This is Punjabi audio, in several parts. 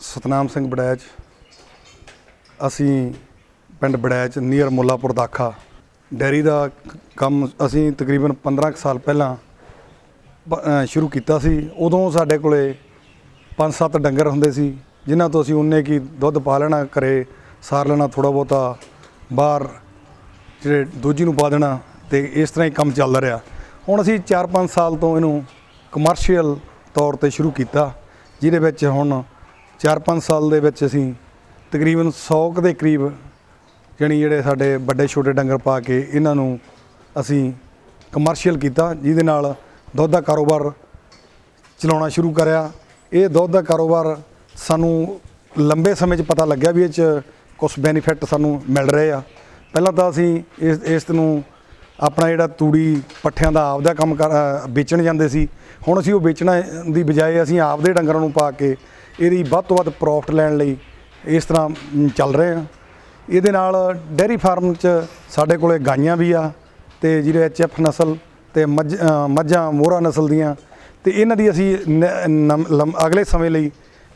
ਸਤਨਾਮ ਸਿੰਘ ਬੜੈਚ। ਅਸੀਂ ਪਿੰਡ ਬੜੈਚ ਨੀਅਰ ਮੁੱਲਾਪੁਰ ਦਾਖਾ। ਡੈਰੀ ਦਾ ਕੰਮ ਅਸੀਂ ਤਕਰੀਬਨ 15 ਕੁ ਸਾਲ ਪਹਿਲਾਂ ਸ਼ੁਰੂ ਕੀਤਾ ਸੀ। ਉਦੋਂ ਸਾਡੇ ਕੋਲੇ 5-7 ਡੰਗਰ ਹੁੰਦੇ ਸੀ, ਜਿਨ੍ਹਾਂ ਤੋਂ ਅਸੀਂ ਉਹਨੇ ਕੀ ਦੁੱਧ ਪਾ ਲੈਣਾ, ਘਰੇ ਸਾਰ ਲੈਣਾ ਥੋੜਾ ਬਹੁਤਾ ਬਾਹਰ ਜਿਹੜੇ ਦੂਜੀ ਨੂੰ ਪਾ ਦੇਣਾ ਤੇ ਇਸ ਤਰ੍ਹਾਂ ਹੀ ਕੰਮ ਚੱਲਦਾ ਰਿਹਾ। ਹੁਣ ਅਸੀਂ 4-5 ਸਾਲ ਤੋਂ ਇਹਨੂੰ ਕਮਰਸ਼ੀਅਲ ਤੌਰ ਤੇ ਸ਼ੁਰੂ ਕੀਤਾ, ਜਿਹਦੇ ਵਿੱਚ ਹੁਣ 4-5 ਸਾਲ ਦੇ ਵਿੱਚ ਅਸੀਂ ਤਕਰੀਬਨ 100 ਕੁ ਦੇ ਕਰੀਬ ਜਾਣੀ ਜਿਹੜੇ ਸਾਡੇ ਵੱਡੇ ਛੋਟੇ ਡੰਗਰ ਪਾ ਕੇ ਇਹਨਾਂ ਨੂੰ ਅਸੀਂ ਕਮਰਸ਼ੀਅਲ ਕੀਤਾ, ਜਿਹਦੇ ਨਾਲ ਦੁੱਧ ਦਾ ਕਾਰੋਬਾਰ ਚਲਾਉਣਾ ਸ਼ੁਰੂ ਕਰਿਆ। ਇਹ ਦੁੱਧ ਦਾ ਕਾਰੋਬਾਰ ਸਾਨੂੰ ਲੰਬੇ ਸਮੇਂ 'ਚ ਪਤਾ ਲੱਗਿਆ ਵੀ ਇਹ 'ਚ ਕੁਝ ਬੈਨੀਫਿਟ ਸਾਨੂੰ ਮਿਲ ਰਹੇ ਆ। ਪਹਿਲਾਂ ਤਾਂ ਅਸੀਂ ਇਸ ਇਸ ਨੂੰ ਆਪਣਾ ਜਿਹੜਾ ਤੂੜੀ ਪੱਠਿਆਂ ਦਾ ਆਪਦਾ ਕੰਮ ਕਰ ਵੇਚਣ ਜਾਂਦੇ ਸੀ। ਹੁਣ ਅਸੀਂ ਉਹ ਵੇਚਣਾ ਦੀ ਬਜਾਏ ਅਸੀਂ ਆਪਦੇ ਡੰਗਰਾਂ ਨੂੰ ਪਾ ਕੇ ਇਹਦੀ ਵੱਧ ਤੋਂ ਵੱਧ ਪ੍ਰੋਫਿਟ ਲੈਣ ਲਈ ਇਸ ਤਰ੍ਹਾਂ ਚੱਲ ਰਹੇ ਆ। ਇਹਦੇ ਨਾਲ ਡੇਅਰੀ ਫਾਰਮ 'ਚ ਸਾਡੇ ਕੋਲੇ ਗਾਈਆਂ ਵੀ ਆ ਤੇ ਜਿਹੜੇ ਐਚਐਫ ਨਸਲ ਤੇ ਮੱਝ ਮੱਝਾਂ, ਮੋਹਰਾ ਨਸਲ ਦੀਆਂ ਤੇ ਇਹਨਾਂ ਦੀ ਅਸੀਂ ਨ- ਨਮ- ਅਗਲੇ ਸਮੇਂ ਲਈ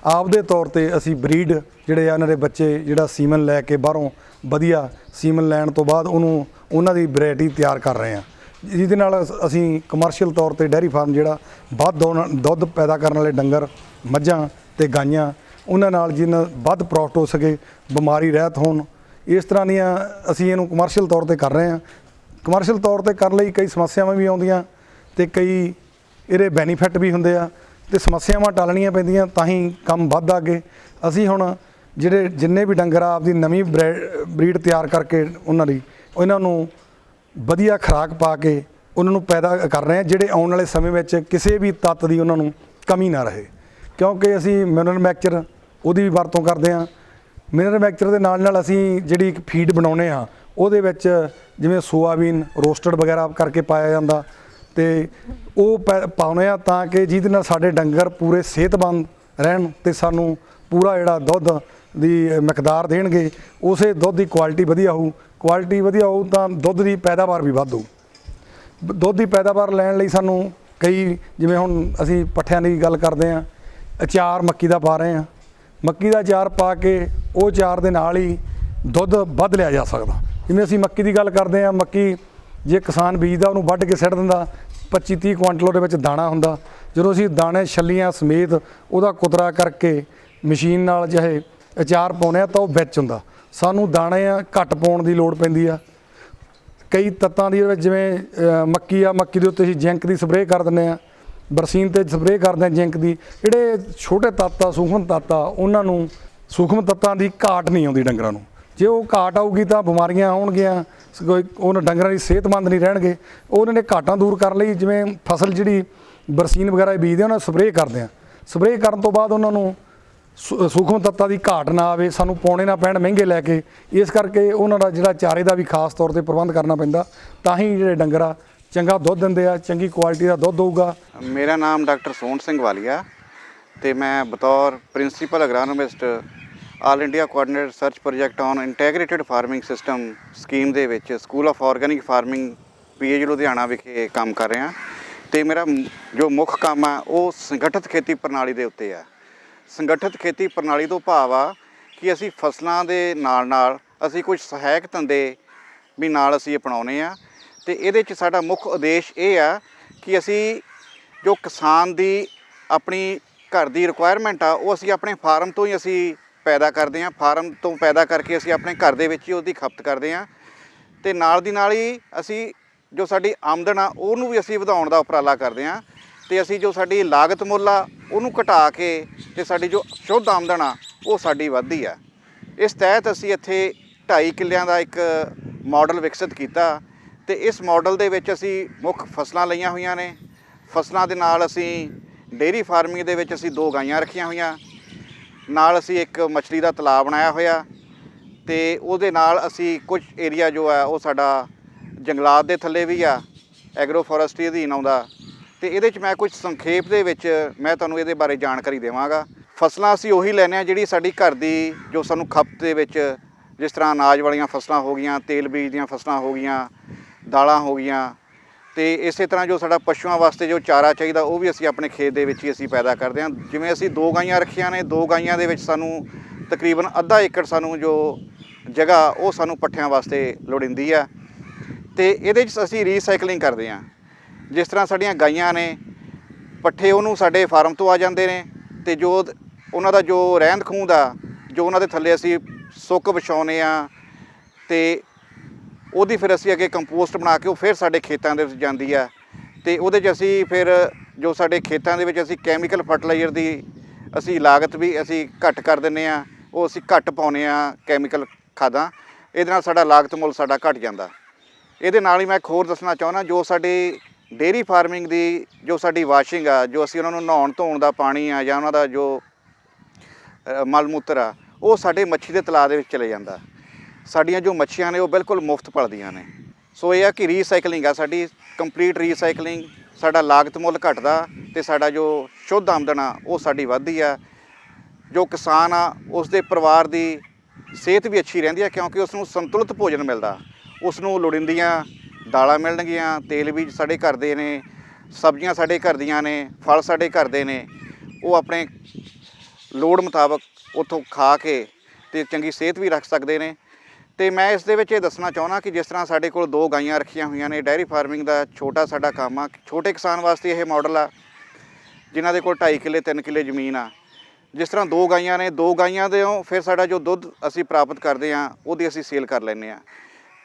ਆਪਦੇ ਤੌਰ ਤੇ ਅਸੀਂ ਬਰੀਡ ਜਿਹੜੇ ਆ, ਇਹਨਾਂ ਦੇ ਬੱਚੇ ਜਿਹੜਾ ਸੀਮਨ ਲੈ ਕੇ ਬਾਹਰੋਂ ਵਧੀਆ ਸੀਮਨ ਲੈਣ ਤੋਂ ਬਾਅਦ ਉਹਨੂੰ ਉਹਨਾਂ ਦੀ ਵੈਰਾਈਟੀ ਤਿਆਰ ਕਰ ਰਹੇ ਆ। ਜਿਹਦੇ ਨਾਲ ਅਸ- ਅਸੀਂ ਕਮਰਸ਼ੀਅਲ ਤੌਰ ਤੇ ਡੈਰੀ ਫਾਰਮ ਜਿਹੜਾ ਵੱਧ ਦੁੱਧ- ਦੁੱਧ ਪੈਦਾ ਕਰਨ ਵਾਲੇ ਡੰਗਰ, ਮੱਝਾਂ ਤੇ ਗਾਈਆਂ, ਉਹਨਾਂ ਨਾਲ ਜਿੰਨਾ ਵੱਧ ਪ੍ਰੋਫਿਟ ਹੋ ਸਕੇ, ਬਿਮਾਰੀ, ਰਹਿਤ ਹੋਣ, ਇਸ ਤਰ੍ਹਾਂ ਦੀਆਂ ਅਸੀਂ ਇਹਨੂੰ ਕਮਰਸ਼ੀਅਲ ਤੌਰ ਤੇ ਕਰ ਰਹੇ ਹਾਂ। ਕਮਰਸ਼ੀਅਲ ਤੌਰ ਤੇ ਕਰਨ ਲਈ ਕਈ ਸਮੱਸਿਆਵਾਂ ਵੀ ਆਉਂਦੀਆਂ ਤੇ ਕਈ ਇਹਦੇ ਬੈਨੀਫਿਟ ਵੀ ਹੁੰਦੇ ਆ ਤੇ ਸਮੱਸਿਆਵਾਂ ਟਾਲਣੀਆਂ ਪੈਂਦੀਆਂ ਤਾਂ ਹੀ ਕੰਮ ਵੱਧਦਾ ਅੱਗੇ। ਅਸੀਂ ਹੁਣ ਜਿਹੜੇ ਜਿੰਨੇ ਵੀ ਡੰਗਰ ਆ, ਆਪਦੀ ਨਵੀਂ ਬਰੀਡ ਤਿਆਰ ਕਰਕੇ ਉਹਨਾਂ ਦੀ ਉਹਨਾਂ ਨੂੰ ਵਧੀਆ ਖੁਰਾਕ ਪਾ ਕੇ ਉਹਨਾਂ ਨੂੰ ਪੈਦਾ ਕਰ ਰਹੇ ਹਾਂ, ਜਿਹੜੇ ਆਉਣ ਵਾਲੇ ਸਮੇਂ ਵਿੱਚ ਕਿਸੇ ਵੀ ਤੱਤ ਦੀ ਉਹਨਾਂ ਨੂੰ ਕਮੀ ਨਾ ਰਹੇ। ਕਿਉਂਕਿ ਅਸੀਂ ਮਿਨਰਲ ਮੈਕਚਰ ਉਹਦੀ ਵੀ ਵਰਤੋਂ ਕਰਦੇ ਹਾਂ। ਮਿਨਰਲ ਮੈਕਚਰ ਦੇ ਨਾਲ ਨਾਲ ਅਸੀਂ ਜਿਹੜੀ ਇੱਕ ਫੀਡ ਬਣਾਉਨੇ ਆ ਉਹਦੇ ਵਿੱਚ ਜਿਵੇਂ ਸੋਆਬੀਨ, ਰੋਸਟਡ ਵਗੈਰਾ ਕਰਕੇ ਪਾਇਆ ਜਾਂਦਾ ਤੇ ਉਹ ਪੈ- ਪਾਉਂਦੇ ਆ ਤਾਂ ਕਿ ਜਿਹਦੇ ਨਾਲ ਸਾਡੇ ਡੰਗਰ ਪੂਰੇ ਸਿਹਤਮੰਦ ਰਹਿਣ ਤੇ ਸਾਨੂੰ ਪੂਰਾ ਜਿਹੜਾ ਦੁੱਧ ਦੀ ਮਕਦਾਰ ਦੇਣਗੇ, ਉਸੇ ਦੁੱਧ ਦੀ ਕੁਆਲਿਟੀ ਵਧੀਆ ਹੋਊ। ਕੁਆਲਿਟੀ ਵਧੀਆ ਹੋਊ ਤਾਂ ਦੁੱਧ ਦੀ ਪੈਦਾਵਾਰ ਵੀ ਵੱਧ ਹੋਊ। ਦੁੱਧ ਦੀ ਪੈਦਾਵਾਰ ਲੈਣ ਲਈ ਸਾਨੂੰ ਕਈ ਜਿਵੇਂ ਹੁਣ ਅਸੀਂ ਪੱਠਿਆਂ ਦੀ ਗੱਲ ਕਰਦੇ ਹਾਂ ਅਚਾਰ ਮੱਕੀ ਦਾ ਪਾ ਰਹੇ ਹਾਂ। ਮੱਕੀ ਦਾ ਅਚਾਰ ਪਾ ਕੇ ਉਹ ਅਚਾਰ ਦੇ ਨਾਲ ਹੀ ਦੁੱਧ ਵੱਧ ਲਿਆ ਜਾ ਸਕਦਾ। ਜਿਵੇਂ ਅਸੀਂ ਮੱਕੀ ਦੀ ਗੱਲ ਕਰਦੇ ਹਾਂ, ਮੱਕੀ ਜੇ ਕਿਸਾਨ ਬੀਜਦਾ, ਉਹਨੂੰ ਵੱਢ ਕੇ ਸਿੱਟ ਦਿੰਦਾ 25 30 ਕੁਆਂਟਲ ਉਹਦੇ ਵਿੱਚ ਦਾਣਾ ਹੁੰਦਾ। ਜਦੋਂ ਅਸੀਂ ਦਾਣੇ ਛੱਲੀਆਂ ਸਮੇਤ ਉਹਦਾ ਕੁਤਰਾ ਕਰਕੇ ਮਸ਼ੀਨ ਨਾਲ ਜਿਹੇ ਅਚਾਰ ਪਾਉਂਦੇ ਆ ਤਾਂ ਉਹ ਵਿੱਚ ਹੁੰਦਾ। ਸਾਨੂੰ ਦਾਣੇ ਆ ਘੱਟ ਪਾਉਣ ਦੀ ਲੋੜ ਪੈਂਦੀ ਆ। ਕਈ ਤੱਤਾਂ ਦੀ ਜਿਵੇਂ ਮੱਕੀ ਆ, ਮੱਕੀ ਦੇ ਉੱਤੇ ਅਸੀਂ ਜਿੰਕ ਦੀ ਸਪਰੇਅ ਕਰ ਦਿੰਦੇ ਆ ਬਰਸੀਨ ਤੇ ਸਪਰੇਅ ਕਰਦੇ ਆ ਜਿੰਕ ਦੀ। ਜਿਹੜੇ ਛੋਟੇ ਤੱਤ ਆ ਸੂਖਮ ਤੱਤ ਆ ਉਹਨਾਂ ਨੂੰ ਸੂਖਮ ਤੱਤਾਂ ਦੀ ਘਾਟ ਨਹੀਂ ਆਉਂਦੀ ਡੰਗਰਾਂ ਨੂੰ। ਜੇ ਉਹ ਘਾਟ ਆਊਗੀ ਤਾਂ ਬਿਮਾਰੀਆਂ ਆਉਣਗੀਆਂ, ਸ- ਕੋਈ ਉਹਨਾਂ ਡੰਗਰਾਂ ਦੀ ਸਿਹਤਮੰਦ ਨਹੀਂ ਰਹਿਣਗੇ। ਉਹਨਾਂ ਨੇ ਘਾਟਾਂ ਦੂਰ ਕਰਨ ਲਈ, ਜਿਵੇਂ ਫਸਲ ਜਿਹੜੀ ਬਰਸੀਨ ਵਗੈਰਾ ਬੀਜਦੇ ਆ, ਉਹਨਾਂ ਸਪਰੇਅ ਕਰਦੇ ਆ। ਸਪਰੇਅ ਕਰਨ ਤੋਂ ਬਾਅਦ ਉਹਨਾਂ ਨੂੰ ਸੁ- ਸੂਖਮ ਤੱਤਾਂ ਦੀ ਘਾਟ ਨਾ ਆਵੇ, ਸਾਨੂੰ ਪਾਉਣੇ ਨਾ ਪੈਣ ਮਹਿੰਗੇ ਲੈ ਕੇ, ਇਸ ਕਰਕੇ ਉਹਨਾਂ ਦਾ ਜਿਹੜਾ ਚਾਰੇ ਦਾ ਵੀ ਖਾਸ ਤੌਰ ਤੇ ਪ੍ਰਬੰਧ ਕਰਨਾ ਪੈਂਦਾ, ਤਾਂ ਹੀ ਜਿਹੜੇ ਡੰਗਰ ਆ ਚੰਗਾ ਦੁੱਧ ਦਿੰਦੇ ਆ, ਚੰਗੀ ਕੁਆਲਿਟੀ ਦਾ ਦੁੱਧ ਹੋਊਗਾ ਮੇਰਾ ਨਾਮ ਡਾਕਟਰ ਸੋਹਣ ਸਿੰਘ ਵਾਲੀਆ ਤੇ ਮੈਂ ਬਤੌਰ principal agronomist all India coordinator research project on integrated farming system scheme ਦੇ ਵਿੱਚ school of organic farming PAU Ludhiana ਵਿਖੇ ਕੰਮ ਕਰ ਰਿਹਾ। ਤੇ ਮੇਰਾ ਜੋ ਮੁੱਖ ਕੰਮ ਆ, ਉਹ ਸੰਗਠਿਤ ਖੇਤੀ ਪ੍ਰਣਾਲੀ ਦੇ ਉੱਤੇ ਆ। ਸੰਗਠਿਤ ਖੇਤੀ ਪ੍ਰਣਾਲੀ ਤੋਂ ਭਾਵ ਆ ਕਿ ਅਸੀਂ ਫਸਲਾਂ ਦੇ ਨਾਲ ਨਾਲ ਅਸੀਂ ਕੁਝ ਸਹਾਇਕ ਧੰਦੇ ਵੀ ਨਾਲ ਅਸੀਂ ਅਪਣਾਉਨੇ ਆ। ਤੇ ਇਹਦੇ ਚ ਸਾਡਾ ਮੁੱਖ ਉਦੇਸ਼ ਇਹ ਆ ਕਿ ਅਸੀਂ ਜੋ ਕਿਸਾਨ ਦੀ ਆਪਣੀ ਘਰ ਦੀ ਰਿਕੁਆਇਰਮੈਂਟ ਆ, ਉਹ ਅਸੀਂ ਆਪਣੇ ਫਾਰਮ ਤੋਂ ਹੀ ਅਸੀਂ ਪੈਦਾ ਕਰਦੇ ਹਾਂ, ਫਾਰਮ ਤੋਂ ਪੈਦਾ ਕਰਕੇ ਅਸੀਂ ਆਪਣੇ ਘਰ ਦੇ ਵਿੱਚ ਹੀ ਉਹਦੀ ਖਪਤ ਕਰਦੇ ਹਾਂ ਤੇ ਨਾਲ ਦੀ ਨਾਲ ਹੀ ਅਸੀਂ ਜੋ ਸਾਡੀ ਆਮਦਨ ਆ, ਉਹਨੂੰ ਵੀ ਅਸੀਂ ਵਧਾਉਣ ਦਾ ਉਪਰਾਲਾ ਕਰਦੇ ਹਾਂ ਤੇ ਅਸੀਂ ਜੋ ਸਾਡੀ ਲਾਗਤ ਮੁੱਲ ਆ, ਉਹਨੂੰ ਘਟਾ ਕੇ ਤੇ ਸਾਡੀ ਜੋ ਸ਼ੁੱਧ ਆਮਦਨ ਆ, ਉਹ ਸਾਡੀ ਵੱਧਦੀ ਆ। ਇਸ ਤਹਿਤ ਅਸੀਂ ਇੱਥੇ 2.5 ਕਿੱਲਿਆਂ ਦਾ ਇੱਕ ਮਾਡਲ ਵਿਕਸਿਤ ਕੀਤਾ। ਤੇ ਇਸ ਮਾਡਲ ਦੇ ਵਿੱਚ ਅਸੀਂ ਮੁੱਖ ਫਸਲਾਂ ਲਈਆਂ ਹੋਈਆਂ ਨੇ। ਫਸਲਾਂ ਦੇ ਨਾਲ ਅਸੀਂ ਡੇਅਰੀ ਫਾਰਮਿੰਗ ਦੇ ਵਿੱਚ ਅਸੀਂ ਦੋ ਗਾਈਆਂ ਰੱਖੀਆਂ ਹੋਈਆਂ। ਨਾਲ ਅਸੀਂ ਇੱਕ ਮੱਛਲੀ ਦਾ ਤਲਾਬ ਬਣਾਇਆ ਹੋਇਆ ਤੇ ਉਹਦੇ ਨਾਲ ਅਸੀਂ ਕੁਝ ਏਰੀਆ ਜੋ ਹੈ ਉਹ ਸਾਡਾ ਜੰਗਲਾਤ ਦੇ ਥੱਲੇ ਵੀ ਆ ਐਗਰੋ ਫੋਰੈਸਟਰੀ ਅਧੀਨ ਆਉਂਦਾ। ਤੇ ਇਹਦੇ ਚ ਮੈਂ ਕੁਝ ਸੰਖੇਪ ਦੇ ਵਿੱਚ ਮੈਂ ਤੁਹਾਨੂੰ ਇਹਦੇ ਬਾਰੇ ਜਾਣਕਾਰੀ ਦੇਵਾਂਗਾ। ਫਸਲਾਂ ਅਸੀਂ ਉਹੀ ਲੈਨੇ ਆ ਜਿਹੜੀ ਸਾਡੀ ਘਰ ਦੀ ਜੋ ਸਾਨੂੰ ਖਪਤ ਦੇ ਵਿੱਚ ਜਿਸ ਤਰ੍ਹਾਂ ਅਨਾਜ ਵਾਲੀਆਂ ਫਸਲਾਂ ਹੋ ਗਈਆਂ, ਤੇਲ ਬੀਜ ਦੀਆਂ ਫਸਲਾਂ ਹੋ ਗਈਆਂ ਦਾਲਾਂ ਹੋ ਗਈਆਂ ਤੇ ਇਸੇ ਤਰ੍ਹਾਂ ਜੋ ਸਾਡਾ ਪਸ਼ੂਆਂ ਵਾਸਤੇ ਜੋ ਚਾਰਾ ਚਾਹੀਦਾ ਉਹ ਵੀ ਅਸੀਂ ਆਪਣੇ ਖੇਤ ਦੇ ਵਿੱਚ ਹੀ ਅਸੀਂ ਪੈਦਾ ਕਰਦੇ ਹਾਂ। ਜਿਵੇਂ ਅਸੀਂ ਦੋ ਗਾਈਆਂ ਰੱਖੀਆਂ ਨੇ, ਦੋ ਗਾਈਆਂ ਦੇ ਵਿੱਚ ਸਾਨੂੰ ਤਕਰੀਬਨ ਅੱਧਾ ਏਕੜ ਸਾਨੂੰ ਜੋ ਜਗ੍ਹਾ ਉਹ ਸਾਨੂੰ ਪੱਠਿਆਂ ਵਾਸਤੇ ਲੋੜਿੰਦੀ ਆ ਤੇ ਇਹਦੇ 'ਚ ਅਸੀਂ ਰੀਸਾਈਕਲਿੰਗ ਕਰਦੇ ਹਾਂ। ਜਿਸ ਤਰ੍ਹਾਂ ਸਾਡੀਆਂ ਗਾਈਆਂ ਨੇ, ਪੱਠੇ ਉਹਨੂੰ ਸਾਡੇ ਫਾਰਮ ਤੋਂ ਆ ਜਾਂਦੇ ਨੇ ਤੇ ਜੋ ਉਹਨਾਂ ਦਾ ਜੋ ਰਹਿੰਦ ਖੂੰਹਦ ਆ, ਜੋ ਉਹਨਾਂ ਦੇ ਥੱਲੇ ਅਸੀਂ ਸੁੱਕ ਵਿਛਾਉਂਦੇ ਆ ਤੇ ਉਹਦੀ ਫਿਰ ਅਸੀਂ ਅੱਗੇ ਕੰਪੋਸਟ ਬਣਾ ਕੇ ਉਹ ਫਿਰ ਸਾਡੇ ਖੇਤਾਂ ਦੇ ਵਿੱਚ ਜਾਂਦੀ ਆ। ਤੇ ਉਹਦੇ 'ਚ ਅਸੀਂ ਫਿਰ ਜੋ ਸਾਡੇ ਖੇਤਾਂ ਦੇ ਵਿੱਚ ਅਸੀਂ ਕੈਮੀਕਲ ਫਰਟੀਲਾਈਜ਼ਰ ਦੀ ਅਸੀਂ ਲਾਗਤ ਵੀ ਅਸੀਂ ਘੱਟ ਕਰ ਦਿੰਨੇ ਆ। ਉਹ ਅਸੀਂ ਘੱਟ ਪਾਉਨੇ ਆ ਕੈਮੀਕਲ ਖਾਦਾਂ। ਇਹਦੇ ਨਾਲ ਸਾਡਾ ਲਾਗਤ ਮੁੱਲ ਸਾਡਾ ਘਟ ਜਾਂਦਾ। ਇਹਦੇ ਨਾਲ ਹੀ ਮੈਂ ਇੱਕ ਹੋਰ ਦੱਸਣਾ ਚਾਹੁੰਦਾ ਜੋ ਸਾਡੀ ਡੇਰੀ ਫਾਰਮਿੰਗ ਦੀ ਜੋ ਸਾਡੀ ਵਾਸ਼ਿੰਗ ਆ ਜੋ ਅਸੀਂ ਉਹਨਾਂ ਨੂੰ ਨਹਾਉਣ ਧੋਣ ਦਾ ਪਾਣੀ ਆ ਜਾਂ ਉਹਨਾਂ ਦਾ ਜੋ ਅ, ਮਲ ਮੂਤਰ ਆ ਉਹ ਸਾਡੇ ਮੱਛੀ ਦੇ ਤਲਾਅ ਦੇ ਵਿੱਚ ਚਲੇ ਜਾਂਦਾ। ਸਾਡੀਆਂ ਜੋ ਮੱਛੀਆਂ ਨੇ ਉਹ ਬਿਲਕੁਲ ਮੁਫਤ ਪਲਦੀਆਂ ਨੇ। ਸੋ ਇਹ ਆ ਕਿ ਰੀਸਾਈਕਲਿੰਗ ਆ, ਸਾਡੀ ਕੰਪਲੀਟ ਰੀਸਾਈਕਲਿੰਗ ਸਾਡਾ ਲਾਗਤ ਮੁੱਲ ਘਟਦਾ ਤੇ ਸਾਡਾ ਜੋ ਸ਼ੁੱਧ ਆਮਦਨ ਆ, ਉਹ ਸਾਡੀ ਵੱਧਦੀ ਆ। ਜੋ ਕਿਸਾਨ ਆ ਉਸ ਦੇ ਪਰਿਵਾਰ ਦੀ ਸਿਹਤ ਵੀ ਅੱਛੀ ਰਹਿੰਦੀ ਆ, ਕਿਉਂਕਿ ਉਸ ਨੂੰ ਸੰਤੁਲਿਤ ਭੋਜਨ ਮਿਲਦਾ। ਉਸ ਨੂੰ ਲੋੜੀਂਦੀਆਂ ਦਾਲਾਂ ਮਿਲਣਗੀਆਂ, ਤੇਲ ਵੀ ਸਾਡੇ ਘਰ ਦੇ ਨੇ, ਸਬਜ਼ੀਆਂ ਸਾਡੇ ਘਰ ਦੀਆਂ ਨੇ, ਫਲ ਸਾਡੇ ਘਰ ਦੇ ਨੇ। ਉਹ ਆਪਣੇ ਲੋੜ ਮੁਤਾਬਕ ਉੱਥੋਂ ਖਾ ਕੇ ਤੇ ਚੰਗੀ ਸਿਹਤ ਵੀ ਰੱਖ ਸਕਦੇ ਨੇ। ਤੇ ਮੈਂ ਇਸ ਦੇ ਵਿੱਚ ਇਹ ਦੱਸਣਾ ਚਾਹੁੰਦਾ ਕਿ ਜਿਸ ਤਰ੍ਹਾਂ ਸਾਡੇ ਕੋਲ ਦੋ ਗਾਈਆਂ ਰੱਖੀਆਂ ਹੋਈਆਂ ਨੇ, ਡੈਰੀ ਫਾਰਮਿੰਗ ਦਾ ਛੋਟਾ ਸਾਡਾ ਕੰਮ ਆ, ਛੋਟੇ ਕਿਸਾਨ ਵਾਸਤੇ ਇਹ ਮਾਡਲ ਆ, ਜਿਨ੍ਹਾਂ ਦੇ ਕੋਲ 2.5 ਕਿੱਲੇ 3 ਕਿੱਲੇ ਜ਼ਮੀਨ ਆ। ਜਿਸ ਤਰ੍ਹਾਂ ਦੋ ਗਾਈਆਂ ਨੇ, ਦੋ ਗਾਈਆਂ ਦੇ ਫਿਰ ਸਾਡਾ ਜੋ ਦੁੱਧ ਅਸੀਂ ਪ੍ਰਾਪਤ ਕਰਦੇ ਆ, ਉਹਦੀ ਅਸੀਂ ਸੇਲ ਕਰ ਲੈਂਦੇ ਆ।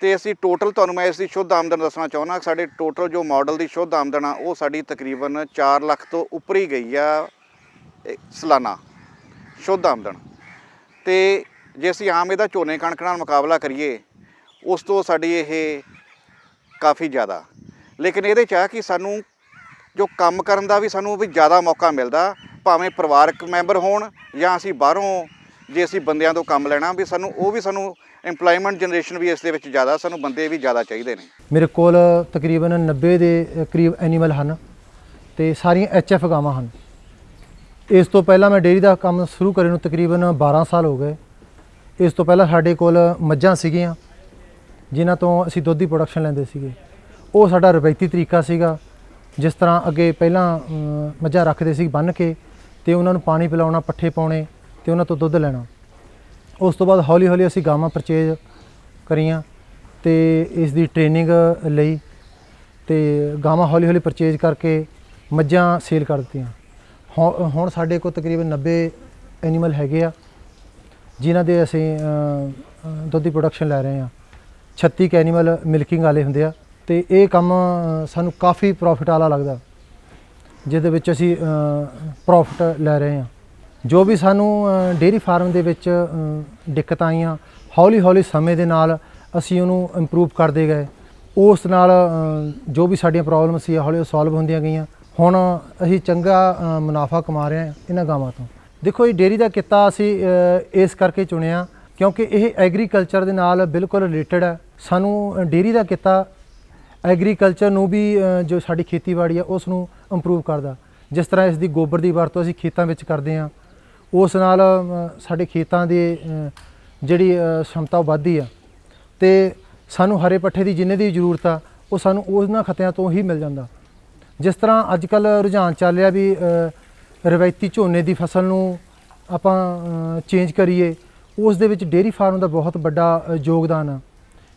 ਤੇ ਅਸੀਂ ਟੋਟਲ ਤੁਹਾਨੂੰ ਮੈਂ ਇਸ ਦੀ ਸ਼ੁੱਧ ਆਮਦਨ ਦੱਸਣਾ ਚਾਹੁੰਦਾ ਸਾਡੇ ਟੋਟਲ ਜੋ ਮਾਡਲ ਦੀ ਸ਼ੁੱਧ ਆਮਦਨ ਆ, ਉਹ ਸਾਡੀ ਤਕਰੀਬਨ 4 ਲੱਖ ਤੋਂ ਉੱਪਰ ਹੀ ਗਈ ਆ, ਇਹ ਸਾਲਾਨਾ ਸ਼ੁੱਧ ਆਮਦਨ। ਤੇ ਜੇ ਅਸੀਂ ਆਮ ਇਹਦਾ ਝੋਨੇ ਕਣਕ ਨਾਲ ਮੁਕਾਬਲਾ ਕਰੀਏ, ਉਸ ਤੋਂ ਸਾਡੀ ਇਹ ਕਾਫੀ ਜ਼ਿਆਦਾ। ਲੇਕਿਨ ਇਹਦੇ ਚ ਆ ਕਿ ਸਾਨੂੰ ਜੋ ਕੰਮ ਕਰਨ ਦਾ ਵੀ ਸਾਨੂੰ ਵੀ ਜ਼ਿਆਦਾ ਮੌਕਾ ਮਿਲਦਾ, ਭਾਵੇਂ ਪਰਿਵਾਰਕ ਮੈਂਬਰ ਹੋਣ ਜਾਂ ਅਸੀਂ ਬਾਹਰੋਂ ਜੇ ਅਸੀਂ ਬੰਦਿਆਂ ਤੋਂ ਕੰਮ ਲੈਣਾ, ਵੀ ਸਾਨੂੰ ਉਹ ਵੀ ਸਾਨੂੰ EMPLOYMENT ਜਨਰੇਸ਼ਨ ਵੀ ਇਸ ਦੇ ਵਿੱਚ ਜ਼ਿਆਦਾ, ਸਾਨੂੰ ਬੰਦੇ ਵੀ ਜ਼ਿਆਦਾ ਚਾਹੀਦੇ ਨੇ। ਮੇਰੇ ਕੋਲ ਤਕਰੀਬਨ 90 ਦੇ ਕਰੀਬ ਐਨੀਮਲ ਹਨ ਤੇ ਸਾਰੀਆਂ ਐਚਐਫ ਗਾਵਾਂ ਹਨ। ਇਸ ਤੋਂ ਪਹਿਲਾਂ ਮੈਂ ਡੇਅਰੀ ਦਾ ਕੰਮ ਸ਼ੁਰੂ ਕਰੇ ਨੂੰ ਤਕਰੀਬਨ 12 ਸਾਲ ਹੋ ਗਏ। ਇਸ ਤੋਂ ਪਹਿਲਾਂ ਸਾਡੇ ਕੋਲ ਮੱਝਾਂ ਸੀਗੀਆਂ, ਜਿਨ੍ਹਾਂ ਤੋਂ ਅਸੀਂ ਦੁੱਧ ਦੀ ਪ੍ਰੋਡਕਸ਼ਨ ਲੈਂਦੇ ਸੀਗੇ। ਉਹ ਸਾਡਾ ਰਵਾਇਤੀ ਤਰੀਕਾ ਸੀਗਾ। ਜਿਸ ਤਰ੍ਹਾਂ ਅੱਗੇ ਪਹਿਲਾਂ ਮੱਝਾਂ ਰੱਖਦੇ ਸੀ ਬੰਨ੍ਹ ਕੇ, ਤੇ ਉਹਨਾਂ ਨੂੰ ਪਾਣੀ ਪਿਲਾਉਣਾ, ਪੱਠੇ ਪਾਉਣੇ ਤੇ ਉਹਨਾਂ ਤੋਂ ਦੁੱਧ ਲੈਣਾ। ਉਸ ਤੋਂ ਬਾਅਦ ਹੌਲੀ ਹੌਲੀ ਅਸੀਂ ਗਾਵਾਂ ਪਰਚੇਜ ਕਰੀਆਂ ਤੇ ਇਸ ਦੀ ਟ੍ਰੇਨਿੰਗ ਲਈ ਤੇ ਗਾਵਾਂ ਹੌਲੀ ਹੌਲੀ ਪਰਚੇਜ ਕਰਕੇ ਮੱਝਾਂ ਸੇਲ ਕਰ ਦਿੱਤੀਆਂ। ਹੁਣ ਹੁਣ ਸਾਡੇ ਕੋਲ ਤਕਰੀਬਨ 90 ਐਨੀਮਲ ਹੈਗੇ ਆ। ਜਿਨ੍ਹਾਂ ਦੇ ਅਸੀਂ ਦੁੱਧ ਦੀ ਪ੍ਰੋਡਕਸ਼ਨ ਲੈ ਰਹੇ ਹਾਂ। 36 ਕੈਨੀਮਲ ਮਿਲਕਿੰਗ ਵਾਲੇ ਹੁੰਦੇ ਆ ਤੇ ਇਹ ਕੰਮ ਸਾਨੂੰ ਕਾਫੀ ਪ੍ਰੋਫਿਟ ਵਾਲਾ ਲੱਗਦਾ। ਜਿਹਦੇ ਵਿੱਚ ਅਸੀਂ ਪ੍ਰੋਫਿਟ ਲੈ ਰਹੇ ਹਾਂ। ਜੋ ਵੀ ਸਾਨੂੰ ਡੇਅਰੀ ਫਾਰਮ ਦੇ ਵਿੱਚ ਦਿੱਕਤਾਂ ਆਈਆਂ, ਹੌਲੀ ਹੌਲੀ ਸਮੇਂ ਦੇ ਨਾਲ ਅਸੀਂ ਉਹਨੂੰ ਇੰਪਰੂਵ ਕਰਦੇ ਗਏ। ਉਸ ਨਾਲ ਜੋ ਵੀ ਸਾਡੀਆਂ ਪ੍ਰੋਬਲਮ ਸੀ ਹੌਲੀ ਸੋਲਵ ਹੁੰਦੀਆਂ ਗਈਆਂ। ਹੁਣ ਅਸੀਂ ਚੰਗਾ ਮੁਨਾਫਾ ਕਮਾ ਰਹੇ ਹਾਂ ਇਹਨਾਂ ਗਾਵਾਂ ਤੋਂ। ਦੇਖੋ ਇਹ ਡੇਅਰੀ ਦਾ ਕਿੱਤਾ ਅਸੀਂ ਇਸ ਕਰਕੇ ਚੁਣਿਆ ਕਿਉਂਕਿ ਇਹ ਐਗਰੀਕਲਚਰ ਦੇ ਨਾਲ ਬਿਲਕੁਲ ਰਿਲੇਟਡ ਹੈ। ਸਾਨੂੰ ਡੇਅਰੀ ਦਾ ਕਿੱਤਾ ਐਗਰੀਕਲਚਰ ਨੂੰ ਵੀ ਜੋ ਸਾਡੀ ਖੇਤੀਬਾੜੀ ਆ ਉਸ ਨੂੰ ਇੰਪਰੂਵ ਕਰਦਾ। ਜਿਸ ਤਰ੍ਹਾਂ ਇਸ ਦੀ ਗੋਬਰ ਦੀ ਵਰਤੋਂ ਅਸੀਂ ਖੇਤਾਂ ਵਿੱਚ ਕਰਦੇ ਹਾਂ ਉਸ ਨਾਲ ਸਾਡੇ ਖੇਤਾਂ ਦੀ ਜਿਹੜੀ ਅ, ਸਮਤਾ ਉਹ ਵੱਧਦੀ ਆ। ਤੇ ਸਾਨੂੰ ਹਰੇ ਪੱਠੇ ਦੀ ਜਿੰਨੇ ਦੀ ਜ਼ਰੂਰਤ ਆ ਉਹ ਸਾਨੂੰ ਉਹਨਾਂ ਖਤਿਆਂ ਤੋਂ ਹੀ ਮਿਲ ਜਾਂਦਾ। ਜਿਸ ਤਰ੍ਹਾਂ ਅੱਜ ਕੱਲ ਰੁਝਾਨ ਚੱਲ ਰਿਹਾ ਵੀ ਰਵਾਇਤੀ ਝੋਨੇ ਦੀ ਫਸਲ ਨੂੰ ਆਪਾਂ ਚੇਂਜ ਕਰੀਏ, ਉਸ ਦੇ ਵਿੱਚ ਡੇਅਰੀ ਫਾਰਮ ਦਾ ਬਹੁਤ ਵੱਡਾ ਯੋਗਦਾਨ ਆ।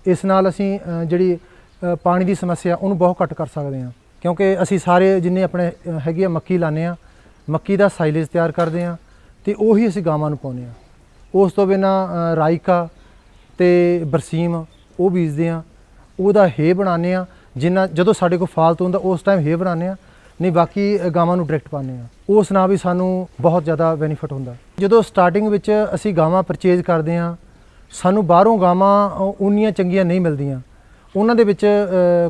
ਇਸ ਨਾਲ ਅਸੀਂ ਜਿਹੜੀ ਪਾਣੀ ਦੀ ਸਮੱਸਿਆ, ਉਹਨੂੰ ਬਹੁਤ ਘੱਟ ਕਰ ਸਕਦੇ ਹਾਂ। ਕਿਉਂਕਿ ਅਸੀਂ ਸਾਰੇ ਜਿੰਨੇ ਆਪਣੇ ਹੈਗੇ ਆ, ਮੱਕੀ ਲਾਉਂਦੇ ਆ ਮੱਕੀ ਦਾ ਸਾਈਲੇਜ ਤਿਆਰ ਕਰਦੇ ਆ ਤੇ ਉਹੀ ਅਸੀਂ ਗਾਵਾਂ ਨੂੰ ਪਾਉਂਦੇ ਆ ਉਸ ਤੋਂ ਬਿਨਾ ਰਾਈਕਾ ਤੇ ਬਰਸੀਮ, ਉਹ ਬੀਜਦੇ ਆ ਉਹਦਾ ਹੇ ਬਣਾਉਂਦੇ ਆ ਜਿੰਨਾ, ਜਦੋਂ ਸਾਡੇ ਕੋਲ ਫਾਲਤੂ ਹੁੰਦਾ, ਉਸ ਟਾਈਮ ਹੇ ਬਣਾਉਂਦੇ ਆ ਨਹੀਂ, ਬਾਕੀ ਗਾਵਾਂ ਨੂੰ ਡਾਇਰੈਕਟ ਪਾਉਂਦੇ ਆ ਉਸ ਨਾਲ ਵੀ ਸਾਨੂੰ ਬਹੁਤ ਜ਼ਿਆਦਾ ਬੈਨੀਫਿਟ ਹੁੰਦਾ। ਜਦੋਂ ਸਟਾਰਟਿੰਗ ਵਿੱਚ ਅਸੀਂ ਗਾਵਾਂ ਪਰਚੇਜ਼ ਕਰਦੇ ਆ ਸਾਨੂੰ ਬਾਹਰੋਂ ਗਾਵਾਂ ਉਨੀਆਂ ਚੰਗੀਆਂ ਨਹੀਂ ਮਿਲਦੀਆਂ। ਉਹਨਾਂ ਦੇ ਵਿੱਚ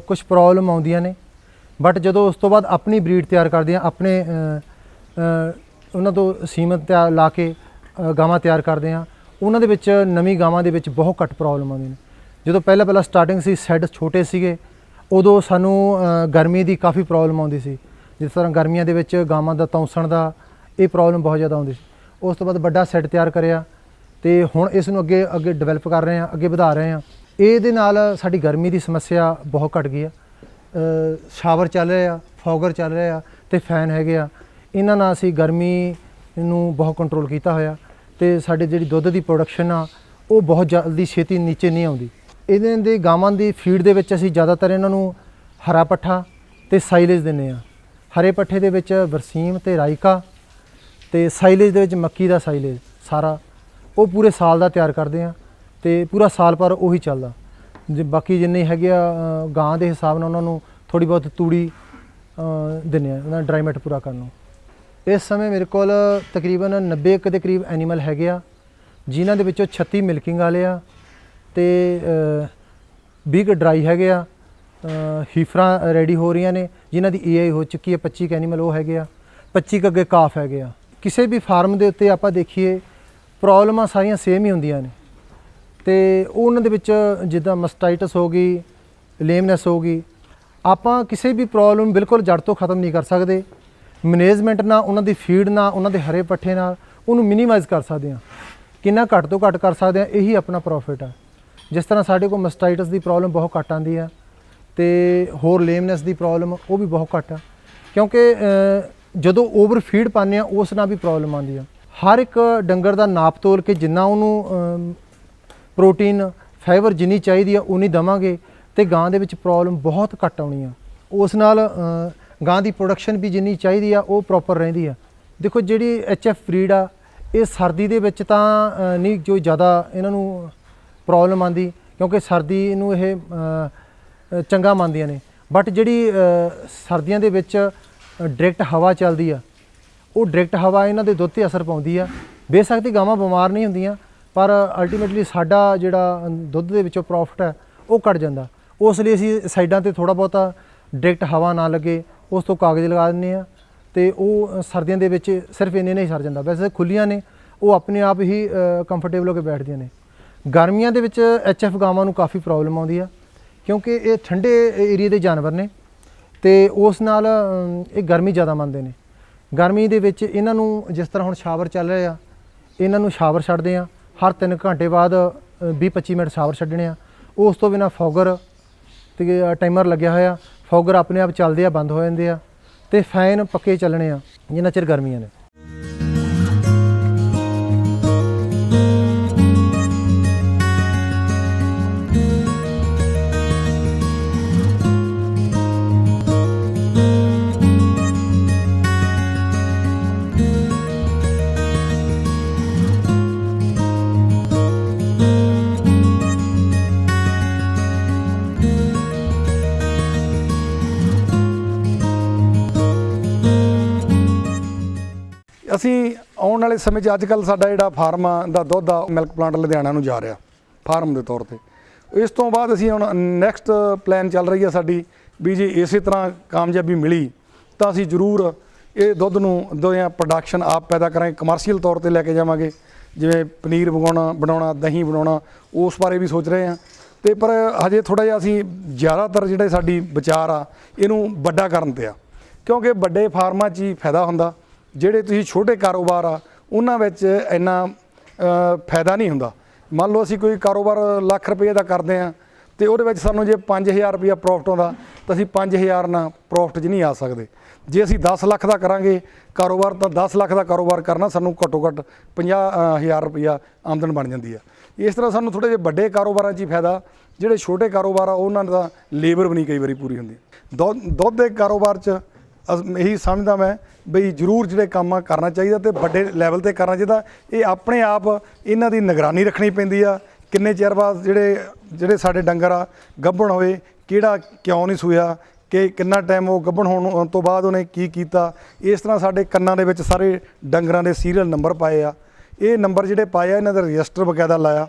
ਕੁਝ ਪ੍ਰੋਬਲਮ ਆਉਂਦੀਆਂ ਨੇ। ਬਟ ਜਦੋਂ ਉਸ ਤੋਂ ਬਾਅਦ ਆਪਣੀ ਬਰੀਡ ਤਿਆਰ ਕਰਦੇ ਆ ਆਪਣੇ ਉਹਨਾਂ ਤੋਂ ਸੀਮਤ ਤਿਆਰ ਲਾ ਕੇ ਗਾਵਾਂ ਤਿਆਰ ਕਰਦੇ ਆ ਉਹਨਾਂ ਦੇ ਵਿੱਚ ਨਵੀਂ ਗਾਵਾਂ ਦੇ ਵਿੱਚ ਬਹੁਤ ਘੱਟ ਪ੍ਰੋਬਲਮ ਆਉਂਦੀਆਂ ਨੇ। ਜਦੋਂ ਪਹਿਲਾਂ ਪਹਿਲਾਂ ਸਟਾਰਟਿੰਗ ਸੀ ਸੈੱਡ ਛੋਟੇ ਸੀਗੇ, ਉਦੋਂ ਸਾਨੂੰ ਗਰਮੀ ਦੀ ਕਾਫੀ ਪ੍ਰੋਬਲਮ ਆਉਂਦੀ ਸੀ। ਜਿਸ ਤਰ੍ਹਾਂ ਗਰਮੀਆਂ ਦੇ ਵਿੱਚ ਗਾਵਾਂ ਦਾ ਤੌਂਸਣ ਦਾ ਇਹ ਪ੍ਰੋਬਲਮ ਬਹੁਤ ਜ਼ਿਆਦਾ ਆਉਂਦੀ ਸੀ। ਉਸ ਤੋਂ ਬਾਅਦ ਵੱਡਾ ਸੈੱਟ ਤਿਆਰ ਕਰਿਆ ਤੇ ਹੁਣ ਇਸ ਨੂੰ ਅੱਗੇ ਅੱਗੇ ਡਿਵੈਲਪ ਕਰ ਰਹੇ ਆ ਅੱਗੇ ਵਧਾ ਰਹੇ ਆ ਇਹਦੇ ਨਾਲ ਸਾਡੀ ਗਰਮੀ ਦੀ ਸਮੱਸਿਆ ਬਹੁਤ ਘਟ ਗਈ ਆ। ਸ਼ਾਵਰ ਚੱਲ ਰਿਹਾ ਫੌਗਰ ਚੱਲ ਰਿਹਾ ਤੇ ਫੈਨ ਹੈਗੇ ਆ। ਇਹਨਾਂ ਨਾਲ ਅਸੀਂ ਗਰਮੀ ਨੂੰ ਬਹੁਤ ਕੰਟਰੋਲ ਕੀਤਾ ਹੋਇਆ ਤੇ ਸਾਡੇ ਜਿਹੜੀ ਦੁੱਧ ਦੀ ਪ੍ਰੋਡਕਸ਼ਨ ਆ, ਉਹ ਬਹੁਤ ਜਲਦੀ ਛੇਤੀ ਨੀਚੇ ਨਹੀਂ ਆਉਂਦੀ। ਇਹਨਾਂ ਦੇ ਗਾਵਾਂ ਦੀ ਫੀਡ ਦੇ ਵਿੱਚ ਅਸੀਂ ਜ਼ਿਆਦਾਤਰ ਇਹਨਾਂ ਨੂੰ ਹਰਾ ਪੱਠਾ ਤੇ ਸਾਈਲੇਜ ਦਿੰਨੇ ਆ ਹਰੇ ਪੱਠੇ ਦੇ ਵਿੱਚ ਵਰਸੀਮ ਤੇ ਰਾਈਕਾ ਤੇ ਸਾਈਲੇਜ ਦੇ ਵਿੱਚ ਮੱਕੀ ਦਾ ਸਾਈਲੇਜ ਸਾਰਾ। ਉਹ ਪੂਰੇ ਸਾਲ ਦਾ ਤਿਆਰ ਕਰਦੇ ਆ ਤੇ ਪੂਰਾ ਸਾਲ ਪਰ ਉਹੀ ਚੱਲਦਾ। ਜੇ ਬਾਕੀ ਜਿੰਨੇ ਹੈਗੇ ਆ ਗਾਂ ਦੇ ਹਿਸਾਬ ਨਾਲ ਉਹਨਾਂ ਨੂੰ ਥੋੜੀ ਬਹੁਤ ਤੂੜੀ ਅ, ਦਿੰਦੇ ਆ ਉਹਨਾਂ ਡਰਾਈ ਮੈਟ ਪੂਰਾ ਕਰਨ ਨੂੰ। ਇਸ ਸਮੇਂ ਮੇਰੇ ਕੋਲ ਤਕਰੀਬਨ 90 ਕੁ ਦੇ ਕਰੀਬ ਐਨੀਮਲ ਹੈਗੇ ਆ ਜਿਨ੍ਹਾਂ ਦੇ ਵਿੱਚੋਂ 36 ਮਿਲਕਿੰਗ ਵਾਲੇ ਆ ਤੇ 20 ਕੁ ਡਰਾਈ ਹੈਗੇ ਆ। ਹੀਫਰਾਂ ਰੈਡੀ ਹੋ ਰਹੀਆਂ ਨੇ, ਜਿਨ੍ਹਾਂ ਦੀ ਏਆਈ ਹੋ ਚੁੱਕੀ ਹੈ 25 ਕੁ ਐਨੀਮਲ ਉਹ ਹੈਗੇ ਆ 25 ਕੁ ਅੱਗੇ ਕਾਫ ਹੈਗੇ ਆ। ਕਿਸੇ ਵੀ ਫਾਰਮ ਦੇ ਉੱਤੇ ਆਪਾਂ ਦੇਖੀਏ ਪ੍ਰੋਬਲਮਾਂ ਸਾਰੀਆਂ ਸੇਮ ਹੀ ਹੁੰਦੀਆਂ ਨੇ। ਤੇ ਉਹਨਾਂ ਦੇ ਵਿੱਚ ਜਿੱਦਾਂ ਮਸਟਾਈਟਸ ਹੋ ਗਈ ਲੇਮਨੈਸ ਹੋ ਗਈ, ਆਪਾਂ ਕਿਸੇ ਵੀ ਪ੍ਰੋਬਲਮ ਬਿਲਕੁਲ ਜੜ ਤੋਂ ਖਤਮ ਨਹੀਂ ਕਰ ਸਕਦੇ। ਮੈਨੇਜਮੈਂਟ ਨਾਲ, ਉਹਨਾਂ ਦੀ ਫੀਡ ਨਾਲ, ਉਹਨਾਂ ਦੇ ਹਰੇ ਪੱਠੇ ਨਾਲ, ਉਹਨੂੰ ਮਿਨੀਮਾਈਜ਼ ਕਰ ਸਕਦੇ ਹਾਂ। ਕਿੰਨਾ ਘੱਟ ਤੋਂ ਘੱਟ ਕਰ ਸਕਦੇ ਹਾਂ, ਇਹੀ ਆਪਣਾ ਪ੍ਰੋਫਿਟ ਆ। ਜਿਸ ਤਰ੍ਹਾਂ ਸਾਡੇ ਕੋਲ ਮਸਟਾਈਟਸ ਦੀ ਪ੍ਰੋਬਲਮ ਬਹੁਤ ਘੱਟ ਆਉਂਦੀ ਆ ਤੇ ਹੋਰ ਲੇਮਨੈਸ ਦੀ ਪ੍ਰੋਬਲਮ ਉਹ ਵੀ ਬਹੁਤ ਘੱਟ ਆ। ਕਿਉਂਕਿ ਜਦੋਂ ਓਵਰ ਫੀਡ ਪਾਉਂਦੇ ਆ ਉਸ ਨਾਲ ਵੀ ਪ੍ਰੋਬਲਮ ਆਉਂਦੀ ਆ। ਹਰ ਇੱਕ ਡੰਗਰ ਦਾ ਨਾਪ ਤੋਲ ਕੇ ਜਿੰਨਾ ਉਹਨੂੰ ਪ੍ਰੋਟੀਨ ਫਾਈਬਰ ਜਿੰਨੀ ਚਾਹੀਦੀ ਆ, ਉਨੀ ਦਵਾਂਗੇ ਤੇ ਗਾਂ ਦੇ ਵਿੱਚ ਪ੍ਰੋਬਲਮ ਬਹੁਤ ਘੱਟ ਆਉਣੀ ਆ। ਉਸ ਨਾਲ ਗਾਂ ਦੀ ਪ੍ਰੋਡਕਸ਼ਨ ਵੀ ਜਿੰਨੀ ਚਾਹੀਦੀ ਆ, ਉਹ ਪ੍ਰੋਪਰ ਰਹਿੰਦੀ ਆ। ਦੇਖੋ ਜਿਹੜੀ ਐਚਐਫ ਬਰੀਡ ਆ, ਇਹ ਸਰਦੀ ਦੇ ਵਿੱਚ ਤਾਂ ਨਹੀਂ ਜੋ ਜ਼ਿਆਦਾ ਇਹਨਾਂ ਨੂੰ ਪ੍ਰੋਬਲਮ ਆਂਦੀ ਕਿਉਂਕਿ ਸਰਦੀ ਨੂੰ ਇਹ ਚੰਗਾ ਮੰਨਦੀਆਂ ਨੇ। ਬਟ ਜਿਹੜੀ ਸਰਦੀਆਂ ਦੇ ਵਿੱਚ ਡਾਇਰੈਕਟ ਹਵਾ ਚੱਲਦੀ ਆ, ਉਹ ਡਾਇਰੈਕਟ ਹਵਾ ਇਹਨਾਂ ਦੇ ਦੁੱਧ ਤੇ ਅਸਰ ਪਾਉਂਦੀ ਆ। ਬੇਸ਼ੱਕ ਦੀ ਗਾਵਾਂ ਬਿਮਾਰ ਨਹੀਂ ਹੁੰਦੀਆਂ, ਪਰ ਅਲਟੀਮੇਟਲੀ ਸਾਡਾ ਜਿਹੜਾ ਦੁੱਧ ਦੇ ਵਿੱਚੋਂ ਪ੍ਰੋਫਿਟ ਹੈ ਉਹ ਘਟ ਜਾਂਦਾ। ਉਸ ਲਈ ਅਸੀਂ ਸਾਈਡਾਂ ਤੇ ਥੋੜਾ ਬਹੁਤਾ ਡਾਇਰੈਕਟ ਹਵਾ ਨਾ ਲੱਗੇ, ਉਸ ਤੋਂ ਕਾਗਜ਼ ਲਗਾ ਦਿੰਦੇ ਆ। ਤੇ ਉਹ ਸਰਦੀਆਂ ਦੇ ਵਿੱਚ ਸਿਰਫ ਇੰਨੇ ਨਹੀਂ ਸਰ ਜਾਂਦਾ। ਵੈਸੇ ਖੁੱਲੀਆਂ ਨੇ, ਉਹ ਆਪਣੇ ਆਪ ਹੀ ਕੰਫਰਟੇਬਲ ਹੋ ਕੇ ਬੈਠਦੀਆਂ ਨੇ। ਗਰਮੀਆਂ ਦੇ ਵਿੱਚ ਐਚਐਫ ਗਾਵਾਂ ਨੂੰ ਕਾਫੀ ਪ੍ਰੋਬਲਮ ਆਉਂਦੀ ਆ। ਕਿਉਂਕਿ ਇਹ ਠੰਡੇ ਏਰੀਆ ਦੇ ਜਾਨਵਰ ਨੇ ਤੇ ਉਸ ਨਾਲ ਇਹ ਗਰਮੀ ਜ਼ਿਆਦਾ ਮੰਨਦੇ ਨੇ। ਗਰਮੀ ਦੇ ਵਿੱਚ ਇਹਨਾਂ ਨੂੰ ਜਿਸ ਤਰ੍ਹਾਂ ਹੁਣ ਸ਼ਾਵਰ ਚੱਲ ਰਿਹਾ ਇਹਨਾਂ ਨੂੰ ਸ਼ਾਵਰ ਛੱਡਦੇ ਆ, ਹਰ 3 ਘੰਟੇ ਬਾਅਦ 20-25 ਮਿੰਟ ਸ਼ਾਵਰ ਛੱਡਣੇ ਆ। ਉਸ ਤੋਂ ਬਿਨਾ ਫੌਗਰ ਤੇ ਟਾਈਮਰ ਲੱਗਿਆ ਹੋਇਆ, ਫੌਗਰ ਆਪਣੇ ਆਪ ਚੱਲਦੇ ਆ, ਬੰਦ ਹੋ ਜਾਂਦੇ ਆ ਤੇ ਫੈਨ ਪੱਕੇ ਚੱਲਣੇ ਆ, ਜਿੰਨਾ ਚਿਰ ਗਰਮੀਆਂ ਨੇ। ਵਾਲੇ ਸਮੇਂ 'ਚ ਅੱਜ ਕੱਲ ਸਾਡਾ ਜਿਹੜਾ ਫਾਰਮ ਆ, ਦਾ ਦੁੱਧ ਆ ਮਿਲਕ ਪਲਾਂਟ ਲੁਧਿਆਣਾ ਨੂੰ ਜਾ ਰਿਹਾ, ਫਾਰਮ ਦੇ ਤੌਰ ਤੇ। ਇਸ ਤੋਂ ਬਾਅਦ ਅਸੀਂ ਹੁਣ ਨੈਕਸਟ ਪਲਾਨ ਚੱਲ ਰਹੀ ਆ ਸਾਡੀ ਵੀ ਜੇ ਇਸੇ ਤਰ੍ਹਾਂ ਕਾਮਯਾਬੀ ਮਿਲੀ, ਤਾਂ ਅਸੀਂ ਜ਼ਰੂਰ ਇਹ ਦੁੱਧ ਨੂੰ ਦੋਆਂ ਪ੍ਰੋਡਕਸ਼ਨ ਆਪ ਪੈਦਾ ਕਰਾਂਗੇ ਕਮਰਸ਼ੀਅਲ ਤੌਰ ਤੇ ਲੈ ਕੇ ਜਾਵਾਂਗੇ। ਜਿਵੇਂ ਪਨੀਰ ਬਣਾਉਣਾ ਬਣਾਉਣਾ, ਦਹੀਂ ਬਣਾਉਣਾ, ਉਸ ਬਾਰੇ ਵੀ ਸੋਚ ਰਹੇ ਹਾਂ ਤੇ ਪਰ ਹਜੇ ਥੋੜਾ ਜਿਹਾ ਅਸੀਂ ਜ਼ਿਆਦਾਤਰ ਜਿਹੜੇ ਸਾਡੀ ਵਿਚਾਰ ਆ, ਇਹਨੂੰ ਵੱਡਾ ਕਰਨ ਤੇ ਆ। ਕਿਉਂਕਿ ਵੱਡੇ ਫਾਰਮਾਂ 'ਚ ਹੀ ਫਾਇਦਾ ਹੁੰਦਾ। ਜਿਹੜੇ ਤੁਸੀਂ ਛੋਟੇ ਕਾਰੋਬਾਰ ਆ ਉਹਨਾਂ ਵਿੱਚ ਇੰਨਾ ਫਾਇਦਾ ਨਹੀਂ ਹੁੰਦਾ। ਮੰਨ ਲਓ ਅਸੀਂ ਕੋਈ ਕਾਰੋਬਾਰ ਲੱਖ ਰੁਪਏ ਦਾ ਕਰਦੇ ਆ ਤੇ ਉਹਦੇ ਵਿੱਚ ਸਾਨੂੰ ਜੇ 5000 ਰੁਪਇਆ ਪ੍ਰੋਫਿਟ ਆਉਂਦਾ, ਤਾਂ ਅਸੀਂ 5000 ਨਾਲ ਪ੍ਰੋਫਿਟ 'ਚ ਨਹੀਂ ਆ ਸਕਦੇ। ਜੇ ਅਸੀਂ 10 ਲੱਖ ਦਾ ਕਰਾਂਗੇ ਕਾਰੋਬਾਰ, ਤਾਂ 10 ਲੱਖ ਦਾ ਕਾਰੋਬਾਰ ਕਰਨਾ ਸਾਨੂੰ ਘੱਟੋ ਘੱਟ 50000 ਰੁਪਇਆ ਆਮਦਨ ਬਣ ਜਾਂਦੀ ਆ ਇਸ ਤਰ੍ਹਾਂ ਸਾਨੂੰ ਥੋੜੇ ਜਿਹੇ ਵੱਡੇ ਕਾਰੋਬਾਰਾਂ 'ਚ ਹੀ ਫਾਇਦਾ, ਜਿਹੜੇ ਛੋਟੇ ਕਾਰੋਬਾਰ ਆ, ਉਹਨਾਂ ਦਾ ਲੇਬਰ ਵੀ ਨਹੀਂ ਕਈ ਵਾਰੀ ਪੂਰੀ ਹੁੰਦੀ। ਦੁੱਧ ਦੁੱਧ ਦੇ ਕਾਰੋਬਾਰ 'ਚ ਇਹੀ ਸਮਝਦਾ ਮੈਂ ਬਈ ਜ਼ਰੂਰ ਜਿਹੜੇ ਕੰਮ ਆ ਕਰਨਾ ਚਾਹੀਦਾ ਤੇ ਵੱਡੇ ਲੈਵਲ ਤੇ ਕਰਨਾ ਚਾਹੀਦਾ। ਇਹ ਆਪਣੇ ਆਪ ਇਹਨਾਂ ਦੀ ਨਿਗਰਾਨੀ ਰੱਖਣੀ ਪੈਂਦੀ ਆ। ਕਿੰਨੇ ਚਿਰ ਬਾਅਦ ਜਿਹੜੇ ਜਿਹੜੇ ਸਾਡੇ ਡੰਗਰ ਆ, ਗੱਭਣ ਹੋਏ, ਕਿਹੜਾ ਕਿਉਂ ਨਹੀਂ ਸੂਇਆ, ਕਿ ਕਿੰਨਾ ਟਾਈਮ ਉਹ ਗੱਭਣ ਹੋਣ ਤੋਂ ਬਾਅਦ ਉਹਨੇ ਕੀ ਕੀਤਾ। ਇਸ ਤਰ੍ਹਾਂ ਸਾਡੇ ਕੰਨਾਂ ਦੇ ਵਿੱਚ ਸਾਰੇ ਡੰਗਰਾਂ ਦੇ ਸੀਰੀਅਲ ਨੰਬਰ ਪਾਏ ਆ। ਇਹ ਨੰਬਰ ਜਿਹੜੇ ਪਾਏ ਆ, ਇਹਨਾਂ ਦਾ ਰਜਿਸਟਰ ਬਕਾਇਦਾ ਲਾਇਆ।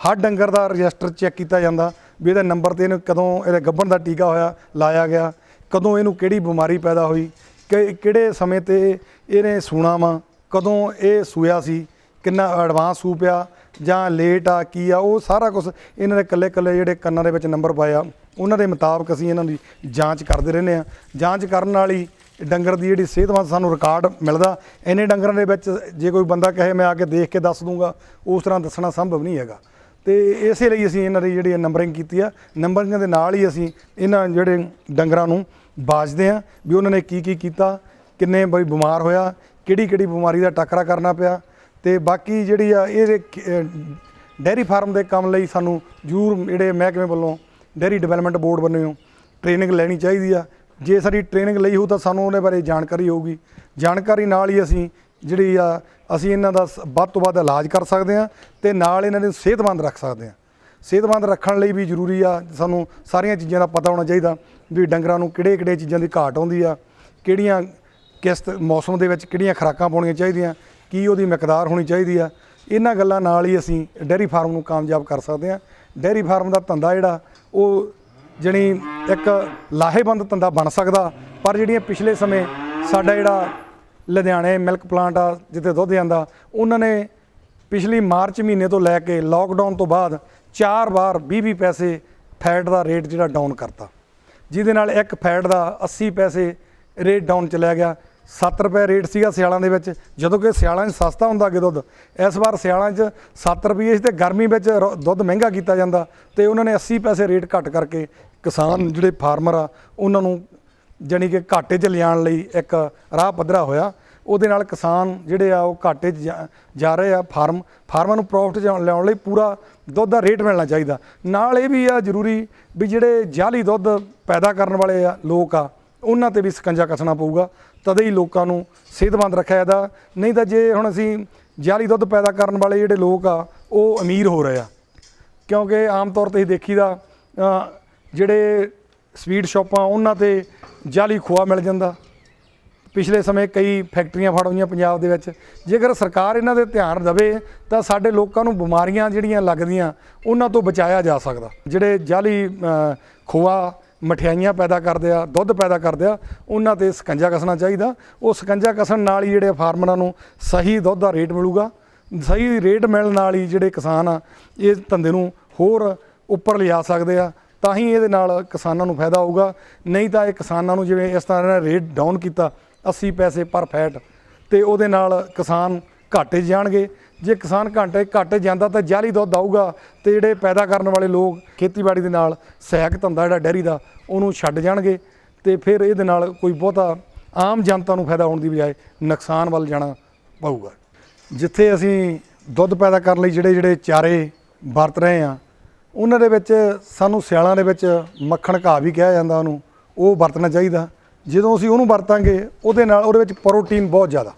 ਹਰ ਡੰਗਰ ਦਾ ਰਜਿਸਟਰ ਚੈੱਕ ਕੀਤਾ ਜਾਂਦਾ ਵੀ ਇਹਦੇ ਨੰਬਰ ਤੇ ਇਹਨੂੰ ਕਦੋਂ ਇਹਦੇ ਗੱਭਣ ਦਾ ਟੀਕਾ ਹੋਇਆ, ਲਾਇਆ ਗਿਆ। ਕਦੋਂ ਇਹਨੂੰ ਕਿਹੜੀ ਬਿਮਾਰੀ ਪੈਦਾ ਹੋਈ, ਕਿ ਕਿਹੜੇ ਸਮੇਂ ਤੇ ਇਹਨੇ ਸੂਣਾ ਵਾ, ਕਦੋਂ ਇਹ ਸੂਇਆ ਸੀ, ਕਿੰਨਾ ਐਡਵਾਂਸ ਸੂ ਪਿਆ, ਜਾਂ ਲੇਟ ਆ, ਕੀ ਆ, ਉਹ ਸਾਰਾ ਕੁਝ ਇਹਨਾਂ ਦੇ ਕੱਲੇ ਕੱਲੇ ਜਿਹੜੇ ਕੰਨਾਂ ਦੇ ਵਿੱਚ ਨੰਬਰ ਪਾਇਆ। ਉਹਨਾਂ ਦੇ ਮੁਤਾਬਕ ਅਸੀਂ ਇਹਨਾਂ ਦੀ ਜਾਂਚ ਕਰਦੇ ਰਹਿੰਦੇ ਆ ਜਾਂਚ ਕਰਨ ਨਾਲ ਹੀ ਡੰਗਰ ਦੀ ਜਿਹੜੀ ਸਿਹਤਮੰਦ ਸਾਨੂੰ ਰਿਕਾਰਡ ਮਿਲਦਾ। ਇੰਨੇ ਡੰਗਰਾਂ ਦੇ ਵਿੱਚ ਜੇ ਕੋਈ ਬੰਦਾ ਕਹੇ, ਮੈਂ ਆ ਕੇ ਦੇਖ ਕੇ ਦੱਸ ਦੂੰਗਾ, ਉਸ ਤਰ੍ਹਾਂ ਦੱਸਣਾ ਸੰਭਵ ਨਹੀਂ ਹੈਗਾ। ਤੇ ਇਸੇ ਲਈ ਅਸੀਂ ਇਹਨਾਂ ਦੀ ਜਿਹੜੀ ਨੰਬਰਿੰਗ ਕੀਤੀ ਆ। ਨੰਬਰਿੰਗ ਦੇ ਨਾਲ ਹੀ ਅਸੀਂ ਇਹਨਾਂ ਜਿਹੜੇ ਡੰਗਰਾਂ ਨੂੰ ਬਾਜਦੇ ਆ ਵੀ ਉਹਨਾਂ ਨੇ ਕੀ ਕੀ ਕੀਤਾ, ਕਿੰਨੇ ਬਈ ਬਿਮਾਰ ਹੋਇਆ, ਕਿਹੜੀ ਕਿਹੜੀ ਬਿਮਾਰੀ ਦਾ ਟੱਕਰਾ ਕਰਨਾ ਪਿਆ ਤੇ ਬਾਕੀ ਜਿਹੜੀ ਆ ਇਹ ਡੈਰੀ ਫਾਰਮ ਦੇ ਕੰਮ ਲਈ ਸਾਨੂੰ ਜ਼ਰੂਰ ਜਿਹੜੇ ਮਹਿਕਮੇ ਵੱਲੋਂ ਡੈਰੀ ਡਿਵੈਲਪਮੈਂਟ ਬੋਰਡ ਵੱਲੋਂ ਟ੍ਰੇਨਿੰਗ ਲੈਣੀ ਚਾਹੀਦੀ ਆ। ਜੇ ਸਾਡੀ ਟ੍ਰੇਨਿੰਗ ਲਈ ਹੋ ਤਾਂ ਸਾਨੂੰ ਉਹਦੇ ਬਾਰੇ ਜਾਣਕਾਰੀ ਹੋਊਗੀ। ਜਾਣਕਾਰੀ ਨਾਲ ਹੀ ਅਸੀਂ ਜਿਹੜੀ ਆ, ਅਸੀਂ ਇਹਨਾਂ ਦਾ ਸ- ਵੱਧ ਤੋਂ ਵੱਧ ਇਲਾਜ ਕਰ ਸਕਦੇ ਆ ਤੇ ਨਾਲ ਇਹਨਾਂ ਨੂੰ ਸਿਹਤਮੰਦ ਰੱਖ ਸਕਦੇ ਆ। ਸਿਹਤਮੰਦ ਰੱਖਣ ਲਈ ਵੀ ਜ਼ਰੂਰੀ ਆ। ਸਾਨੂੰ ਸਾਰੀਆਂ ਚੀਜ਼ਾਂ ਦਾ ਪਤਾ ਹੋਣਾ ਚਾਹੀਦਾ ਵੀ ਡੰਗਰਾਂ ਨੂੰ ਕਿਹੜੇ ਕਿਹੜੇ ਚੀਜ਼ਾਂ ਦੀ ਘਾਟ ਆਉਂਦੀ ਆ, ਕਿਹੜੀਆਂ ਕਿਸ ਤ- ਮੌਸਮ ਦੇ ਵਿੱਚ ਕਿਹੜੀਆਂ ਖੁਰਾਕਾਂ ਪਾਉਣੀਆਂ ਚਾਹੀਦੀਆਂ, ਕੀ ਉਹਦੀ ਮਿਕਦਾਰ ਹੋਣੀ ਚਾਹੀਦੀ ਆ। ਇਹਨਾਂ ਗੱਲਾਂ ਨਾਲ ਹੀ ਅਸੀਂ ਡੇਅਰੀ ਫਾਰਮ ਨੂੰ ਕਾਮਯਾਬ ਕਰ ਸਕਦੇ ਆ। ਡੇਅਰੀ ਫਾਰਮ ਦਾ ਧੰਦਾ ਜਿਹੜਾ, ਉਹ ਜਣੀ ਇੱਕ ਲਾਹੇਵੰਦ ਧੰਦਾ ਬਣ ਸਕਦਾ। ਪਰ ਜਿਹੜੀਆਂ ਪਿਛਲੇ ਸਮੇਂ ਸਾਡਾ ਜਿਹੜਾ ਲੁਧਿਆਣੇ ਮਿਲਕ ਪਲਾਂਟ ਆ, ਜਿੱਥੇ ਦੁੱਧ ਜਾਂਦਾ, ਉਹਨਾਂ ਨੇ ਪਿਛਲੀ ਮਾਰਚ ਮਹੀਨੇ ਤੋਂ ਲੈ ਕੇ ਲਾਕਡਾਊਨ ਤੋਂ ਬਾਅਦ ਚਾਰ ਵਾਰ 20-20 ਪੈਸੇ ਫੈਟ ਦਾ ਰੇਟ ਜਿਹੜਾ ਡਾਊਨ ਕਰਤਾ। ਜਿਹਦੇ ਨਾਲ ਇੱਕ ਫੈਟ ਦਾ 80 ਪੈਸੇ ਰੇਟ ਡਾਊਨ ਚਲਿਆ ਗਿਆ। 7 ਰੁਪਏ ਰੇਟ ਸੀਗਾ ਸਿਆਲਾਂ ਦੇ ਵਿੱਚ। ਜਦੋਂ ਕਿ ਸਿਆਲਾਂ 'ਚ ਸਸਤਾ ਹੁੰਦਾ ਅੱਗੇ ਦੁੱਧ, ਇਸ ਵਾਰ ਸਿਆਲਾਂ 'ਚ 7 ਰੁਪਏ ਸੀ ਤੇ ਗਰਮੀ ਵਿੱਚ ਰੋ- ਦੁੱਧ ਮਹਿੰਗਾ ਕੀਤਾ ਜਾਂਦਾ ਤੇ ਉਹਨਾਂ ਨੇ 80 ਪੈਸੇ ਰੇਟ ਘੱਟ ਕਰਕੇ ਕਿਸਾਨ ਜਿਹੜੇ ਫਾਰਮਰ ਆ, ਉਹਨਾਂ ਨੂੰ ਜਾਣੀ ਕਿ ਘਾਟੇ 'ਚ ਲਿਆਉਣ ਲਈ ਇੱਕ ਰਾਹ ਪੱਧਰਾ ਹੋਇਆ। ਉਹਦੇ ਨਾਲ ਕਿਸਾਨ ਜਿਹੜੇ ਆ ਉਹ ਘਾਟੇ 'ਚ ਜਾ- ਜਾ ਰਹੇ ਆ ਫਾਰਮ ਫਾਰਮਾਂ ਨੂੰ ਪ੍ਰੋਫਿਟ ਲਿਆਉਣ ਲਈ ਪੂਰਾ ਦੁੱਧ ਦਾ ਰੇਟ ਮਿਲਣਾ ਚਾਹੀਦਾ। ਨਾਲ ਇਹ ਵੀ ਆ ਜ਼ਰੂਰੀ ਵੀ ਜਿਹੜੇ ਜਾਲੀ ਦੁੱਧ ਪੈਦਾ ਕਰਨ ਵਾਲੇ ਆ ਲੋਕ ਆ ਉਹਨਾਂ ਤੇ ਵੀ ਸਕੰਜਾ ਕੱਸਣਾ ਪਊਗਾ। ਤਦੇ ਹੀ ਲੋਕਾਂ ਨੂੰ ਸਿਹਤਮੰਦ ਰੱਖਿਆ ਜਾਂਦਾ। ਨਹੀਂ ਤਾਂ ਜੇ ਹੁਣ ਅਸੀਂ ਜਾਲੀ ਦੁੱਧ ਪੈਦਾ ਕਰਨ ਵਾਲੇ ਜਿਹੜੇ ਲੋਕ ਆ ਉਹ ਅਮੀਰ ਹੋ ਰਹੇ ਆ। ਕਿਉਂਕਿ ਆਮ ਤੌਰ ਤੇ ਹੀ ਦੇਖੀਦਾ ਅ, ਜਿਹੜੇ ਸਵੀਟ ਸ਼ਾਪਾਂ ਉਹਨਾਂ ਤੇ ਜਾਲੀ ਖੋਆ ਮਿਲ ਜਾਂਦਾ। ਪਿਛਲੇ ਸਮੇਂ ਕਈ ਫੈਕਟਰੀਆਂ ਫੜ ਹੋਈਆਂ ਪੰਜਾਬ ਦੇ ਵਿੱਚ। ਜੇਕਰ ਸਰਕਾਰ ਇਹਨਾਂ ਦੇ ਧਿਆਨ ਦੇਵੇ ਤਾਂ ਸਾਡੇ ਲੋਕਾਂ ਨੂੰ ਬਿਮਾਰੀਆਂ ਜਿਹੜੀਆਂ ਲੱਗਦੀਆਂ ਉਹਨਾਂ ਤੋਂ ਬਚਾਇਆ ਜਾ ਸਕਦਾ। ਜਿਹੜੇ ਜਾਲੀ ਅ, ਖੋਆ ਮਠਿਆਈਆਂ ਪੈਦਾ ਕਰਦੇ ਆ ਦੁੱਧ ਪੈਦਾ ਕਰਦੇ ਆ ਉਹਨਾਂ ਤੇ ਸਕੰਜਾ ਕੱਸਣਾ ਚਾਹੀਦਾ। ਉਹ ਸਕੰਜਾ ਕੱਸਣ ਨਾਲ ਹੀ ਜਿਹੜੇ ਫਾਰਮਰਾਂ ਨੂੰ ਸਹੀ ਦੁੱਧ ਦਾ ਰੇਟ ਮਿਲੂਗਾ। ਸਹੀ ਰੇਟ ਮਿਲਣ ਨਾਲ ਹੀ ਜਿਹੜੇ ਕਿਸਾਨ ਆ ਇਹ ਧੰਦੇ ਨੂੰ ਹੋਰ ਉੱਪਰ ਲਿਜਾ ਸਕਦੇ ਆ। ਤਾਂ ਹੀ ਇਹਦੇ ਨਾਲ ਕਿਸਾਨਾਂ ਨੂੰ ਫਾਇਦਾ ਹੋਊਗਾ। ਨਹੀਂ ਤਾਂ ਇਹ ਕਿਸਾਨਾਂ ਨੂੰ ਜਿਵੇਂ ਇਸ ਤਰ੍ਹਾਂ ਇਹਨਾਂ ਨੇ ਰੇਟ ਡਾਊਨ ਕੀਤਾ 80 ਪੈਸੇ ਪਰ ਫੈਟ ਤੇ ਉਹਦੇ ਨਾਲ ਕਿਸਾਨ ਘਾਟੇ ਜਾਣਗੇ। ਜੇ ਕਿਸਾਨ ਘਾਟੇ ਘਾਟੇ ਜਾਂਦਾ ਤਾਂ ਜਾਲੀ ਦੁੱਧ ਆਊਗਾ ਤੇ ਜਿਹੜੇ ਪੈਦਾ ਕਰਨ ਵਾਲੇ ਲੋਕ ਖੇਤੀਬਾੜੀ ਦੇ ਨਾਲ ਸਹਾਇਕ ਧੰਦਾ ਜਿਹੜਾ ਡੈਰੀ ਦਾ, ਉਹਨੂੰ ਛੱਡ ਜਾਣਗੇ ਤੇ ਫਿਰ ਇਹਦੇ ਨਾਲ ਕੋਈ ਬਹੁਤਾ ਆਮ ਜਨਤਾ ਨੂੰ ਫਾਇਦਾ ਹੋਣ ਦੀ ਬਜਾਏ ਨੁਕਸਾਨ ਵੱਲ ਜਾਣਾ ਪਊਗਾ। ਜਿੱਥੇ ਅਸੀਂ ਦੁੱਧ ਪੈਦਾ ਕਰਨ ਲਈ ਜਿਹੜੇ ਜਿਹੜੇ ਚਾਰੇ ਵਰਤ ਰਹੇ ਆ ਉਹਨਾਂ ਦੇ ਵਿੱਚ ਸਾਨੂੰ ਸਿਆਲਾਂ ਦੇ ਵਿੱਚ ਮੱਖਣ ਘਾਹ ਵੀ ਕਿਹਾ ਜਾਂਦਾ ਉਹਨੂੰ, ਉਹ ਵਰਤਣਾ ਚਾਹੀਦਾ। ਜਦੋਂ ਅਸੀਂ ਉਹਨੂੰ ਵਰਤਾਂਗੇ, ਉਹਦੇ ਨਾਲ ਉਹਦੇ ਵਿੱਚ ਪ੍ਰੋਟੀਨ ਬਹੁਤ ਜ਼ਿਆਦਾ।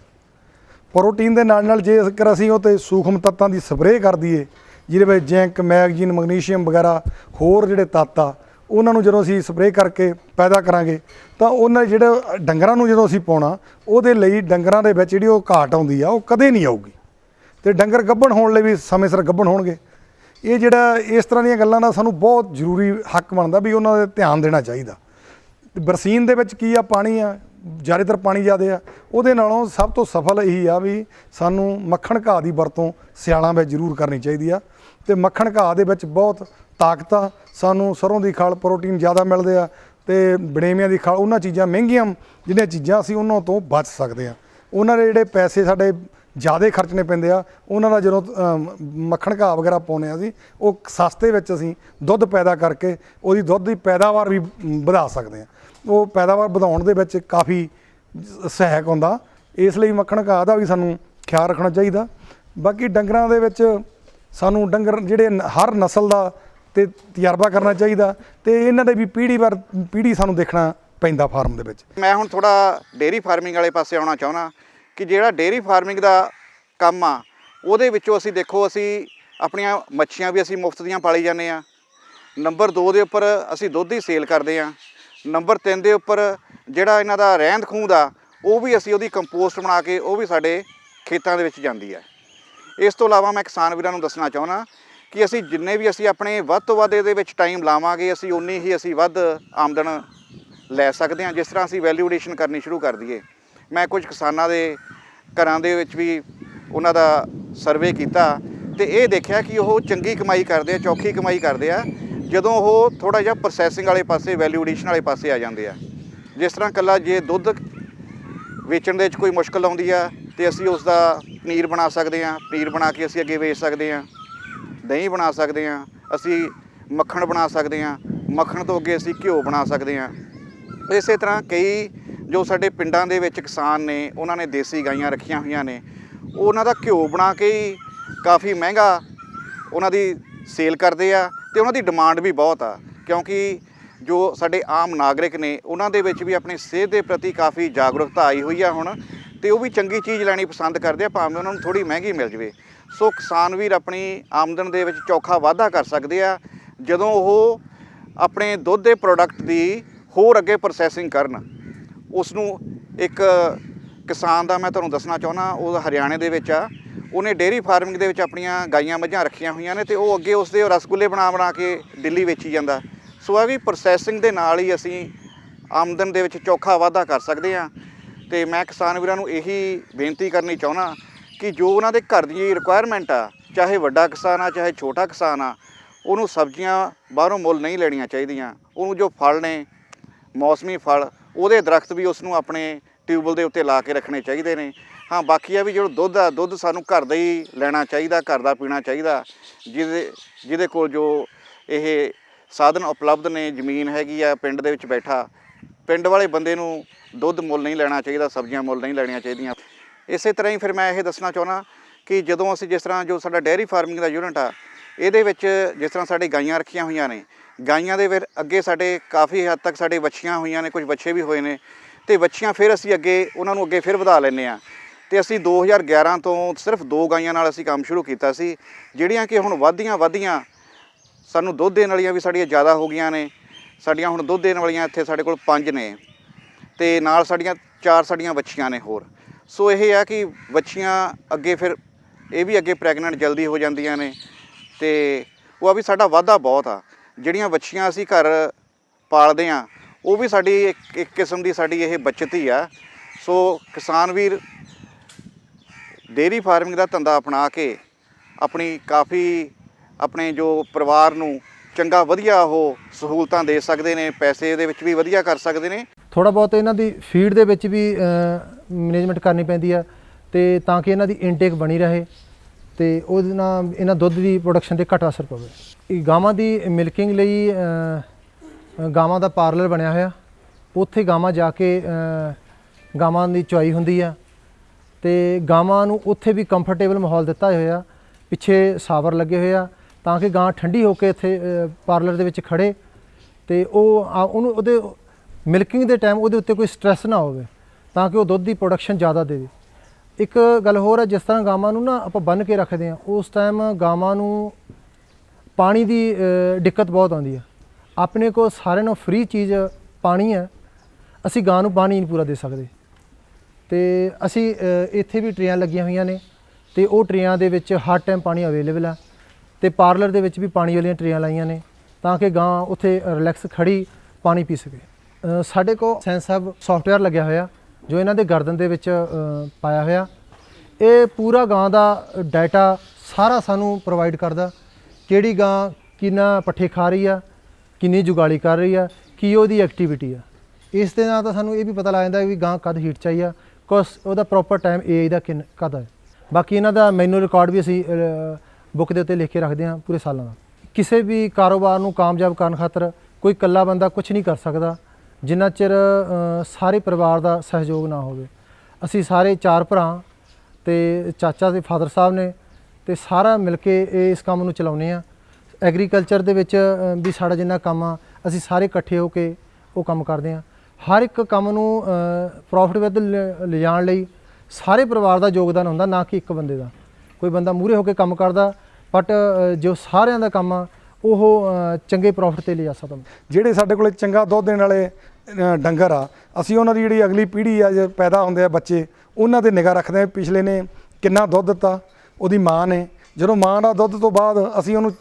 ਪ੍ਰੋਟੀਨ ਦੇ ਨਾਲ ਨਾਲ ਜੇਕਰ ਅਸੀਂ ਉਹ ਤੇ ਸੂਖਮ ਤੱਤਾਂ ਦੀ ਸਪਰੇਅ ਕਰ ਦਈਏ, ਜਿਹਦੇ ਵਿੱਚ ਜ਼ਿੰਕ, ਮੈਗਜ਼ੀਨ, ਮੈਗਨੀਸ਼ੀਅਮ ਵਗੈਰਾ, ਹੋਰ ਜਿਹੜੇ ਤੱਤ ਆ, ਉਹਨਾਂ ਨੂੰ ਜਦੋਂ ਅਸੀਂ ਸਪਰੇਅ ਕਰਕੇ ਪੈਦਾ ਕਰਾਂਗੇ, ਤਾਂ ਉਹਨਾਂ ਜਿਹੜੇ ਡੰਗਰਾਂ ਨੂੰ ਜਦੋਂ ਅਸੀਂ ਪਾਉਣਾ, ਉਹਦੇ ਲਈ ਡੰਗਰਾਂ ਦੇ ਵਿੱਚ ਜਿਹੜੀ ਉਹ ਘਾਟ ਆਉਂਦੀ ਆ, ਉਹ ਕਦੇ ਨਹੀਂ ਆਊਗੀ। ਤੇ ਡੰਗਰ ਗੱਭਣ ਹੋਣ ਲਈ ਵੀ ਸਮੇਂ ਸਿਰ ਗੱਭਣ ਹੋਣਗੇ। ਇਹ ਜਿਹੜਾ ਇਸ ਤਰ੍ਹਾਂ ਦੀਆਂ ਗੱਲਾਂ ਦਾ ਸਾਨੂੰ ਬਹੁਤ ਜ਼ਰੂਰੀ ਹੱਕ ਬਣਦਾ ਵੀ ਉਹਨਾਂ ਦੇ ਧਿਆਨ ਦੇਣਾ ਚਾਹੀਦਾ। ਬਰਸੀਨ ਦੇ ਵਿੱਚ ਕੀ ਆ, ਪਾਣੀ ਆ, ਜ਼ਿਆਦਾਤਰ ਪਾਣੀ ਜ਼ਿਆਦੇ ਆ। ਉਹਦੇ ਨਾਲੋਂ ਸਭ ਤੋਂ ਸਫਲ ਇਹੀ ਆ ਵੀ ਸਾਨੂੰ ਮੱਖਣ ਘਾਹ ਦੀ ਵਰਤੋਂ ਸਿਆਲਾਂ ਵਿੱਚ ਜ਼ਰੂਰ ਕਰਨੀ ਚਾਹੀਦੀ ਆ ਤੇ ਮੱਖਣ ਘਾਹ ਦੇ ਵਿੱਚ ਬਹੁਤ ਤਾਕਤ ਆ ਸਾਨੂੰ ਸਰੋਂ ਦੀ ਖਾਲ ਪ੍ਰੋਟੀਨ ਜ਼ਿਆਦਾ ਮਿਲਦੇ ਆ ਤੇ ਬੜੇਵਿਆਂ ਦੀ ਖਾਲ, ਉਹਨਾਂ ਚੀਜ਼ਾਂ ਮਹਿੰਗੀਆਂ ਜਿਹੜੀਆਂ ਚੀਜ਼ਾਂ ਅਸੀਂ ਉਹਨਾਂ ਤੋਂ ਬਚ ਸਕਦੇ ਆ। ਉਹਨਾਂ ਦੇ ਜਿਹੜੇ ਪੈਸੇ ਸਾਡੇ ਜ਼ਿਆਦਾ ਖਰਚਣੇ ਪੈਂਦੇ ਆ, ਉਹਨਾਂ ਦਾ ਜਦੋਂ ਮੱਖਣ ਘਾਹ ਵਗੈਰਾ ਪਾਉਂਦੇ ਆ ਅਸੀਂ, ਉਹ ਸਸਤੇ ਵਿੱਚ ਅਸੀਂ ਦੁੱਧ ਪੈਦਾ ਕਰਕੇ, ਉਹਦੀ ਦੁੱਧ ਦੀ ਪੈਦਾਵਾਰ ਵੀ ਵਧਾ ਸਕਦੇ ਆ। ਉਹ ਪੈਦਾਵਾਰ ਵਧਾਉਣ ਦੇ ਵਿੱਚ ਕਾਫੀ ਸਹਾਇਕ ਹੁੰਦਾ। ਇਸ ਲਈ ਮੱਖਣ ਘਾਹ ਦਾ ਵੀ ਸਾਨੂੰ ਖਿਆਲ ਰੱਖਣਾ ਚਾਹੀਦਾ। ਬਾਕੀ ਡੰਗਰਾਂ ਦੇ ਵਿੱਚ ਸਾਨੂੰ ਡੰਗਰ ਜਿਹੜੇ ਹਰ ਨਸਲ ਦਾ ਤੇ ਤਜਰਬਾ ਕਰਨਾ ਚਾਹੀਦਾ ਤੇ ਇਹਨਾਂ ਦੇ ਵੀ ਪੀੜ੍ਹੀ ਵਾਰ ਪੀੜ੍ਹੀ ਸਾਨੂੰ ਦੇਖਣਾ ਪੈਂਦਾ ਫਾਰਮ ਦੇ ਵਿੱਚ। ਮੈਂ ਹੁਣ ਥੋੜਾ ਡੇਅਰੀ ਫਾਰਮਿੰਗ ਵਾਲੇ ਪਾਸੇ ਆਉਣਾ ਚਾਹੁੰਦਾ ਕਿ ਜਿਹੜਾ ਡੇਅਰੀ ਫਾਰਮਿੰਗ ਦਾ ਕੰਮ ਆ, ਉਹਦੇ ਵਿੱਚੋਂ ਅਸੀਂ ਦੇਖੋ ਅਸੀਂ ਆਪਣੀਆਂ ਮੱਛੀਆਂ ਵੀ ਅਸੀਂ ਮੁਫਤ ਦੀਆਂ ਪਾਲੀ ਜਾਂਦੇ ਆ ਨੰਬਰ 2 ਦੇ ਉੱਪਰ ਅਸੀਂ ਦੁੱਧ ਦੀ ਸੇਲ ਕਰਦੇ ਆ ਨੰਬਰ 3 ਦੇ ਉੱਪਰ ਜਿਹੜਾ ਇਹਨਾਂ ਦਾ ਰਹਿੰਦ ਖੂੰਹਦ ਆ, ਉਹ ਵੀ ਅਸੀਂ ਉਹਦੀ ਕੰਪੋਸਟ ਬਣਾ ਕੇ ਉਹ ਵੀ ਸਾਡੇ ਖੇਤਾਂ ਦੇ ਵਿੱਚ ਜਾਂਦੀ ਹੈ ਇਸ ਤੋਂ ਇਲਾਵਾ ਮੈਂ ਕਿਸਾਨ ਵੀਰਾਂ ਨੂੰ ਦੱਸਣਾ ਚਾਹੁੰਦਾ ਕਿ ਅਸੀਂ ਜਿੰਨੇ ਵੀ ਅਸੀਂ ਆਪਣੇ ਵੱਧ ਤੋਂ ਵੱਧ ਇਹਦੇ ਵਿੱਚ ਟਾਈਮ ਲਾਵਾਂਗੇ, ਅਸੀਂ ਉਨੀ ਹੀ ਅਸੀਂ ਵੱਧ ਆਮਦਨ ਲੈ ਸਕਦੇ ਹਾਂ, ਜਿਸ ਤਰ੍ਹਾਂ ਅਸੀਂ ਵੈਲਿਊ ਐਡੀਸ਼ਨ ਕਰਨੀ ਸ਼ੁਰੂ ਕਰ ਦਈਏ। ਮੈਂ ਕੁਝ ਕਿਸਾਨਾਂ ਦੇ ਘਰਾਂ ਦੇ ਵਿੱਚ ਵੀ ਉਹਨਾਂ ਦਾ ਸਰਵੇ ਕੀਤਾ ਤੇ ਇਹ ਦੇਖਿਆ ਕਿ ਉਹ ਚੰਗੀ ਕਮਾਈ ਕਰਦੇ ਆ, ਚੌਖੀ ਕਮਾਈ ਕਰਦੇ ਆ। ਜਦੋਂ ਉਹ ਥੋੜਾ ਜਿਹਾ ਪ੍ਰੋਸੈਸਿੰਗ ਵਾਲੇ ਪਾਸੇ ਵੈਲਿਊ ਐਡੀਸ਼ਨ ਵਾਲੇ ਪਾਸੇ ਆ ਜਾਂਦੇ ਆ। ਜਿਸ ਤਰ੍ਹਾਂ ਕੱਲਾ ਜੇ ਦੁੱਧ ਵੇਚਣ ਦੇ ਵਿੱਚ ਕੋਈ ਮੁਸ਼ਕਲ ਆਉਂਦੀ ਆ, ਤੇ ਅਸੀਂ ਉਸ ਦਾ ਪਨੀਰ ਬਣਾ ਸਕਦੇ ਆ। ਪਨੀਰ ਬਣਾ ਕੇ ਅਸੀਂ ਅੱਗੇ ਵੇਚ ਸਕਦੇ ਆ। ਦਹੀਂ ਬਣਾ ਸਕਦੇ ਹਾਂ ਅਸੀਂ ਮੱਖਣ ਬਣਾ ਸਕਦੇ ਹਾਂ ਮੱਖਣ ਤੋਂ ਅੱਗੇ ਅਸੀਂ ਘਿਓ ਬਣਾ ਸਕਦੇ ਹਾਂ ਇਸੇ ਤਰ੍ਹਾਂ ਕਈ ਜੋ ਸਾਡੇ ਪਿੰਡਾਂ ਦੇ ਵਿੱਚ ਕਿਸਾਨ ਨੇ, ਉਹਨਾਂ ਨੇ ਦੇਸੀ ਗਾਈਆਂ ਰੱਖੀਆਂ ਹੋਈਆਂ ਨੇ। ਉਹਨਾਂ ਦਾ ਘਿਓ ਬਣਾ ਕੇ ਹੀ ਕਾਫੀ ਮਹਿੰਗਾ ਉਹਨਾਂ ਦੀ ਸੇਲ ਕਰਦੇ ਆ। ਤੇ ਉਹਨਾਂ ਦੀ ਡਿਮਾਂਡ ਵੀ ਬਹੁਤ ਆ, ਕਿਉਂਕਿ ਜੋ ਸਾਡੇ ਆਮ ਨਾਗਰਿਕ ਨੇ, ਉਹਨਾਂ ਦੇ ਵਿੱਚ ਵੀ ਆਪਣੀ ਸਿਹਤ ਦੇ ਪ੍ਰਤੀ ਕਾਫੀ ਜਾਗਰੂਕਤਾ ਆਈ ਹੋਈ ਆ ਹੁਣ, ਤੇ ਉਹ ਵੀ ਚੰਗੀ ਚੀਜ਼ ਲੈਣੀ ਪਸੰਦ ਕਰਦੇ ਆ, ਭਾਵੇਂ ਉਹਨਾਂ ਨੂੰ ਥੋੜੀ ਮਹਿੰਗੀ ਮਿਲ ਜਵੇ। ਸੋ ਕਿਸਾਨ ਵੀਰ ਆਪਣੀ ਆਮਦਨ ਦੇ ਵਿੱਚ ਚੌਖਾ ਵਾਧਾ ਕਰ ਸਕਦੇ ਆ, ਜਦੋਂ ਉਹ ਆਪਣੇ ਦੁੱਧ ਦੇ ਪ੍ਰੋਡਕਟ ਦੀ ਹੋਰ ਅੱਗੇ ਪ੍ਰੋਸੈਸਿੰਗ ਕਰਨ। ਉਸ ਨੂੰ ਇੱਕ ਕਿਸਾਨ ਦਾ ਮੈਂ ਤੁਹਾਨੂੰ ਦੱਸਣਾ ਚਾਹੁੰਦਾ, ਉਹ ਹਰਿਆਣੇ ਦੇ ਵਿੱਚ ਆ। ਉਹਨੇ ਡੇਅਰੀ ਫਾਰਮਿੰਗ ਦੇ ਵਿੱਚ ਆਪਣੀਆਂ ਗਾਈਆਂ ਮੱਝਾਂ ਰੱਖੀਆਂ ਹੋਈਆਂ ਨੇ ਤੇ ਉਹ ਅੱਗੇ ਉਸ ਦੇ ਰਸਗੁੱਲੇ ਬਣਾ ਬਣਾ ਕੇ ਦਿੱਲੀ ਵੇਚੀ ਜਾਂਦਾ। ਸੋ ਇਹ ਵੀ ਪ੍ਰੋਸੈਸਿੰਗ ਦੇ ਨਾਲ ਹੀ ਅਸੀਂ ਆਮਦਨ ਦੇ ਵਿੱਚ ਚੌਖਾ ਵਾਧਾ ਕਰ ਸਕਦੇ ਹਾਂ ਤੇ ਮੈਂ ਕਿਸਾਨ ਵੀਰਾਂ ਨੂੰ ਇਹੀ ਬੇਨਤੀ ਕਰਨੀ ਚਾਹੁੰਦਾ ਕਿ ਜੋ ਉਹਨਾਂ ਦੇ ਘਰ ਦੀ ਰਿਕੁਆਇਰਮੈਂਟ ਆ, ਚਾਹੇ ਵੱਡਾ ਕਿਸਾਨ ਆ, ਚਾਹੇ ਛੋਟਾ ਕਿਸਾਨ ਆ, ਉਹਨੂੰ ਸਬਜ਼ੀਆਂ ਬਾਹਰੋਂ ਮੁੱਲ ਨਹੀਂ ਲੈਣੀਆਂ ਚਾਹੀਦੀਆਂ। ਉਹਨੂੰ ਜੋ ਫਲ ਨੇ, ਮੌਸਮੀ ਫਲ, ਉਹਦੇ ਦਰਖਤ ਵੀ ਉਸ ਨੂੰ ਆਪਣੇ ਟਿਊਬਲ ਦੇ ਉੱਤੇ ਲਾ ਕੇ ਰੱਖਣੇ ਚਾਹੀਦੇ ਨੇ। ਹਾਂ, ਬਾਕੀ ਆ ਵੀ ਜਿਹੜਾ ਦੁੱਧ ਆ, ਦੁੱਧ ਸਾਨੂੰ ਘਰ ਦਾ ਹੀ ਲੈਣਾ ਚਾਹੀਦਾ, ਘਰ ਦਾ ਪੀਣਾ ਚਾਹੀਦਾ। ਜਿਹਦੇ ਜਿਹਦੇ ਕੋਲ ਜੋ ਇਹ ਸਾਧਨ ਉਪਲਬਧ ਨੇ, ਜ਼ਮੀਨ ਹੈਗੀ ਆ, ਪਿੰਡ ਦੇ ਵਿੱਚ ਬੈਠਾ, ਪਿੰਡ ਵਾਲੇ ਬੰਦੇ ਨੂੰ ਦੁੱਧ ਮੁੱਲ ਨਹੀਂ ਲੈਣਾ ਚਾਹੀਦਾ, ਸਬਜ਼ੀਆਂ ਮੁੱਲ ਨਹੀਂ ਲੈਣੀਆਂ ਚਾਹੀਦੀਆਂ। ਇਸੇ ਤਰ੍ਹਾਂ ਹੀ ਫਿਰ ਮੈਂ ਇਹ ਦੱਸਣਾ ਚਾਹੁੰਦਾ ਕਿ ਜਦੋਂ ਅਸੀਂ ਜਿਸ ਤਰ੍ਹਾਂ ਜੋ ਸਾਡਾ ਡੇਅਰੀ ਫਾਰਮਿੰਗ ਦਾ ਯੂਨਿਟ ਆ, ਇਹਦੇ ਵਿੱਚ ਜਿਸ ਤਰ੍ਹਾਂ ਸਾਡੇ ਗਾਈਆਂ ਰੱਖੀਆਂ ਹੋਈਆਂ ਨੇ, ਗਾਈਆਂ ਦੇ ਫਿਰ ਅੱਗੇ ਸਾਡੇ ਕਾਫੀ ਹੱਦ ਤੱਕ ਸਾਡੇ ਵੱਛੀਆਂ ਹੋਈਆਂ ਨੇ, ਕੁਝ ਬੱਚੇ ਵੀ ਹੋਏ ਨੇ, ਤੇ ਵੱਛੀਆਂ ਫਿਰ ਅਸੀਂ ਅੱਗੇ, ਉਹਨਾਂ ਨੂੰ ਅੱਗੇ ਫਿਰ ਵਧਾ ਲੈਂਦੇ ਆ ਤੇ ਅਸੀਂ 2011 ਤੋਂ ਸਿਰਫ ਦੋ ਗਾਈਆਂ ਨਾਲ ਅਸੀਂ ਕੰਮ ਸ਼ੁਰੂ ਕੀਤਾ ਸੀ, ਜਿਹੜੀਆਂ ਕਿ ਹੁਣ ਵਧਦੀਆਂ ਵਧਦੀਆਂ ਸਾਨੂੰ ਦੁੱਧ ਦੇਣ ਵਾਲੀਆਂ ਵੀ ਸਾਡੀਆਂ ਜ਼ਿਆਦਾ ਹੋ ਗਈਆਂ ਨੇ। ਸਾਡੀਆਂ ਹੁਣ ਦੁੱਧ ਦੇਣ ਵਾਲੀਆਂ ਇੱਥੇ ਸਾਡੇ ਕੋਲ ਪੰਜ ਨੇ ਤੇ ਨਾਲ ਸਾਡੀਆਂ ਚਾਰ ਸਾਡੀਆਂ ਵੱਛੀਆਂ ਨੇ ਹੋਰ। ਸੋ ਇਹ ਆ ਕਿ ਵੱਛੀਆਂ ਅੱਗੇ ਫਿਰ ਇਹ ਵੀ ਅੱਗੇ ਪ੍ਰੈਗਨੈਂਟ ਜਲਦੀ ਹੋ ਜਾਂਦੀਆਂ ਨੇ ਤੇ ਉਹ ਆ ਵੀ ਸਾਡਾ ਵਾਧਾ ਬਹੁਤ ਆ। ਜਿਹੜੀਆਂ ਵੱਛੀਆਂ ਅਸੀਂ ਘਰ ਪਾਲਦੇ ਆ, ਉਹ ਵੀ ਸਾਡੀ ਇੱਕ ਇੱਕ ਕਿਸਮ ਦੀ ਸਾਡੀ ਇਹ ਬਚਤ ਹੀ ਆ। ਸੋ ਕਿਸਾਨ ਵੀਰ ਡੇਅਰੀ ਫਾਰਮਿੰਗ ਦਾ ਧੰਦਾ ਅਪਣਾ ਕੇ ਆਪਣੀ ਕਾਫੀ ਆਪਣੇ ਜੋ ਪਰਿਵਾਰ ਨੂੰ ਚੰਗਾ ਵਧੀਆ ਉਹ ਸਹੂਲਤਾਂ ਦੇ ਸਕਦੇ ਨੇ, ਪੈਸੇ ਦੇ ਵਿੱਚ ਵੀ ਵਧੀਆ ਕਰ ਸਕਦੇ ਨੇ। ਥੋੜਾ ਬਹੁਤ ਇਹਨਾਂ ਦੀ ਫੀਡ ਦੇ ਵਿੱਚ ਵੀ ਮੈਨੇਜਮੈਂਟ ਕਰਨੀ ਪੈਂਦੀ ਆ ਤੇ ਤਾਂ ਕਿ ਇਹਨਾਂ ਦੀ ਇਨਟੇਕ ਬਣੀ ਰਹੇ ਤੇ ਉਹਦੇ ਨਾਲ ਇਹਨਾਂ ਦੁੱਧ ਦੀ ਪ੍ਰੋਡਕਸ਼ਨ ਤੇ ਘੱਟ ਅਸਰ ਪਵੇ। ਇਹ ਗਾਵਾਂ ਦੀ ਮਿਲਕਿੰਗ ਲਈ ਗਾਵਾਂ ਦਾ ਪਾਰਲਰ ਬਣਿਆ ਹੋਇਆ। ਉੱਥੇ ਗਾਵਾਂ ਜਾ ਕੇ ਗਾਵਾਂ ਦੀ ਚੁਆਈ ਹੁੰਦੀ ਆ। ਤੇ ਗਾਵਾਂ ਨੂੰ ਉੱਥੇ ਵੀ ਕੰਫਰਟੇਬਲ ਮਾਹੌਲ ਦਿੱਤਾ ਹੋਇਆ, ਪਿੱਛੇ ਸਾਵਰ ਲੱਗੇ ਹੋਏ ਆ, ਤਾਂ ਕਿ ਗਾਂ ਠੰਡੀ ਹੋ ਕੇ ਇੱਥੇ ਪਾਰਲਰ ਦੇ ਵਿੱਚ ਖੜੇ ਤੇ ਉਹ ਆ- ਉਹਨੂੰ ਉਹਦੇ ਮਿਲਕਿੰਗ ਦੇ ਟਾਈਮ ਉਹਦੇ ਉੱਤੇ ਕੋਈ ਸਟ੍ਰੈਸ ਨਾ ਹੋਵੇ, ਤਾਂ ਕਿ ਉਹ ਦੁੱਧ ਦੀ ਪ੍ਰੋਡਕਸ਼ਨ ਜ਼ਿਆਦਾ ਦੇਵੇ। ਇੱਕ ਗੱਲ ਹੋਰ ਹੈ ਜਿਸ ਤਰ੍ਹਾਂ ਗਾਵਾਂ ਨੂੰ ਨਾ ਆਪਾਂ ਬੰਨ ਕੇ ਰੱਖਦੇ ਆ, ਉਸ ਟਾਈਮ ਗਾਵਾਂ ਨੂੰ ਪਾਣੀ ਦੀ ਦਿੱਕਤ ਬਹੁਤ ਆਉਂਦੀ ਹੈ ਆਪਣੇ ਕੋਲ ਸਾਰਿਆਂ ਨੂੰ ਫ੍ਰੀ ਚੀਜ਼ ਪਾਣੀ ਹੈ ਅਸੀਂ ਗਾਂ ਨੂੰ ਪਾਣੀ ਨਹੀਂ ਪੂਰਾ ਦੇ ਸਕਦੇ। ਤੇ ਅਸੀਂ ਇੱਥੇ ਵੀ ਟਰੇਆਂ ਲੱਗੀਆਂ ਹੋਈਆਂ ਨੇ ਤੇ ਉਹ ਟਰੇਆਂ ਦੇ ਵਿੱਚ ਹਰ ਟਾਈਮ ਪਾਣੀ ਅਵੇਲੇਬਲ ਆ ਤੇ ਪਾਰਲਰ ਦੇ ਵਿੱਚ ਵੀ ਪਾਣੀ ਵਾਲੀਆਂ ਟਰੇਆਂ ਲਾਈਆਂ ਨੇ ਤਾਂ ਕਿ ਗਾਂ ਉੱਥੇ ਰਿਲੈਕਸ ਖੜੀ ਪਾਣੀ ਪੀ ਸਕੇ। ਸਾਡੇ ਕੋਲ ਸੈਂਸਬ ਸੌਫਟਵੇਅਰ ਲੱਗਿਆ ਹੋਇਆ ਜੋ ਇਹਨਾਂ ਦੇ ਗਰਦਨ ਦੇ ਵਿੱਚ ਪਾਇਆ ਹੋਇਆ। ਇਹ ਪੂਰਾ ਗਾਂ ਦਾ ਡਾਟਾ ਸਾਰਾ ਸਾਨੂੰ ਪ੍ਰੋਵਾਈਡ ਕਰਦਾ ਕਿਹੜੀ ਗਾਂ ਕਿੰਨਾ ਪੱਠੇ ਖਾ ਰਹੀ ਆ, ਕਿੰਨੀ ਜੁਗਾਲੀ ਕਰ ਰਹੀ ਆ, ਕੀ ਉਹਦੀ ਐਕਟੀਵਿਟੀ ਆ। ਇਸ ਦੇ ਨਾਲ ਤਾਂ ਸਾਨੂੰ ਇਹ ਵੀ ਪਤਾ ਲੱਗ ਜਾਂਦਾ ਵੀ ਗਾਂ ਕਦ ਹੀਟ ਚਾਹੀ ਆ। ਕੋਸ ਉਹਦਾ ਪ੍ਰੋਪਰ ਟਾਈਮ ਏਜ ਦਾ ਕਿੰਨ ਕਦ ਹੈ? ਬਾਕੀ ਇਹਨਾਂ ਦਾ ਮੈਨੂਅਲ ਰਿਕਾਰਡ ਵੀ ਅਸੀਂ ਬੁੱਕ ਦੇ ਉੱਤੇ ਲਿਖ ਕੇ ਰੱਖਦੇ ਹਾਂ ਪੂਰੇ ਸਾਲਾਂ ਦਾ। ਕਿਸੇ ਵੀ ਕਾਰੋਬਾਰ ਨੂੰ ਕਾਮਯਾਬ ਕਰਨ ਖਾਤਰ ਕੋਈ ਇਕੱਲਾ ਬੰਦਾ ਕੁਝ ਨਹੀਂ ਕਰ ਸਕਦਾ ਜਿੰਨਾ ਚਿਰ ਸਾਰੇ ਪਰਿਵਾਰ ਦਾ ਸਹਿਯੋਗ ਨਾ ਹੋਵੇ। ਅਸੀਂ ਸਾਰੇ ਚਾਰ ਭਰਾ ਤੇ ਚਾਚਾ ਦੇ ਫਾਦਰ ਸਾਹਿਬ ਨੇ ਤੇ ਸਾਰਾ ਮਿਲ ਕੇ ਇਹ ਇਸ ਕੰਮ ਨੂੰ ਚਲਾਉਂਦੇ ਆ ਐਗਰੀਕਲਚਰ ਦੇ ਵਿੱਚ ਵੀ ਸਾਡਾ ਜਿੰਨਾ ਕੰਮ ਆ, ਅਸੀਂ ਸਾਰੇ ਇਕੱਠੇ ਹੋ ਕੇ ਉਹ ਕੰਮ ਕਰਦੇ ਆ ਹਰ ਇੱਕ ਕੰਮ ਨੂੰ ਪ੍ਰੋਫਿਟ ਵੱਧ ਲ- ਲਿਜਾਣ ਲਈ ਸਾਰੇ ਪਰਿਵਾਰ ਦਾ ਯੋਗਦਾਨ ਹੁੰਦਾ, ਨਾ ਕਿ ਇੱਕ ਬੰਦੇ ਦਾ। ਕੋਈ ਬੰਦਾ ਮੂਰੇ ਹੋ ਕੇ ਕੰਮ ਕਰਦਾ ਬਟ ਜੋ ਸਾਰਿਆਂ ਦਾ ਕੰਮ ਆ, ਉਹ ਚੰਗੇ ਪ੍ਰੋਫਿਟ ਤੇ ਲਿਜਾ ਸਕਦਾ। ਜਿਹੜੇ ਸਾਡੇ ਕੋਲੇ ਚੰਗਾ ਦੁੱਧ ਦੇਣ ਵਾਲੇ ਡੰਗਰ ਆ, ਅਸੀਂ ਉਹਨਾਂ ਦੀ ਜਿਹੜੀ ਅਗਲੀ ਪੀੜ੍ਹੀ ਆ, ਜੇ ਪੈਦਾ ਹੁੰਦੇ ਆ ਬੱਚੇ, ਉਹਨਾਂ ਤੇ ਨਿਗਾਹ ਰੱਖਦੇ ਆ ਪਿਛਲੇ ਨੇ ਕਿੰਨਾ ਦੁੱਧ ਦਿੱਤਾ, ਉਹਦੀ ਮਾਂ ਨੇ। ਜਦੋਂ ਮਾਂ ਦਾ ਦੁੱਧ ਤੋਂ ਬਾਅਦ ਅਸੀਂ ਉਹਨੂੰ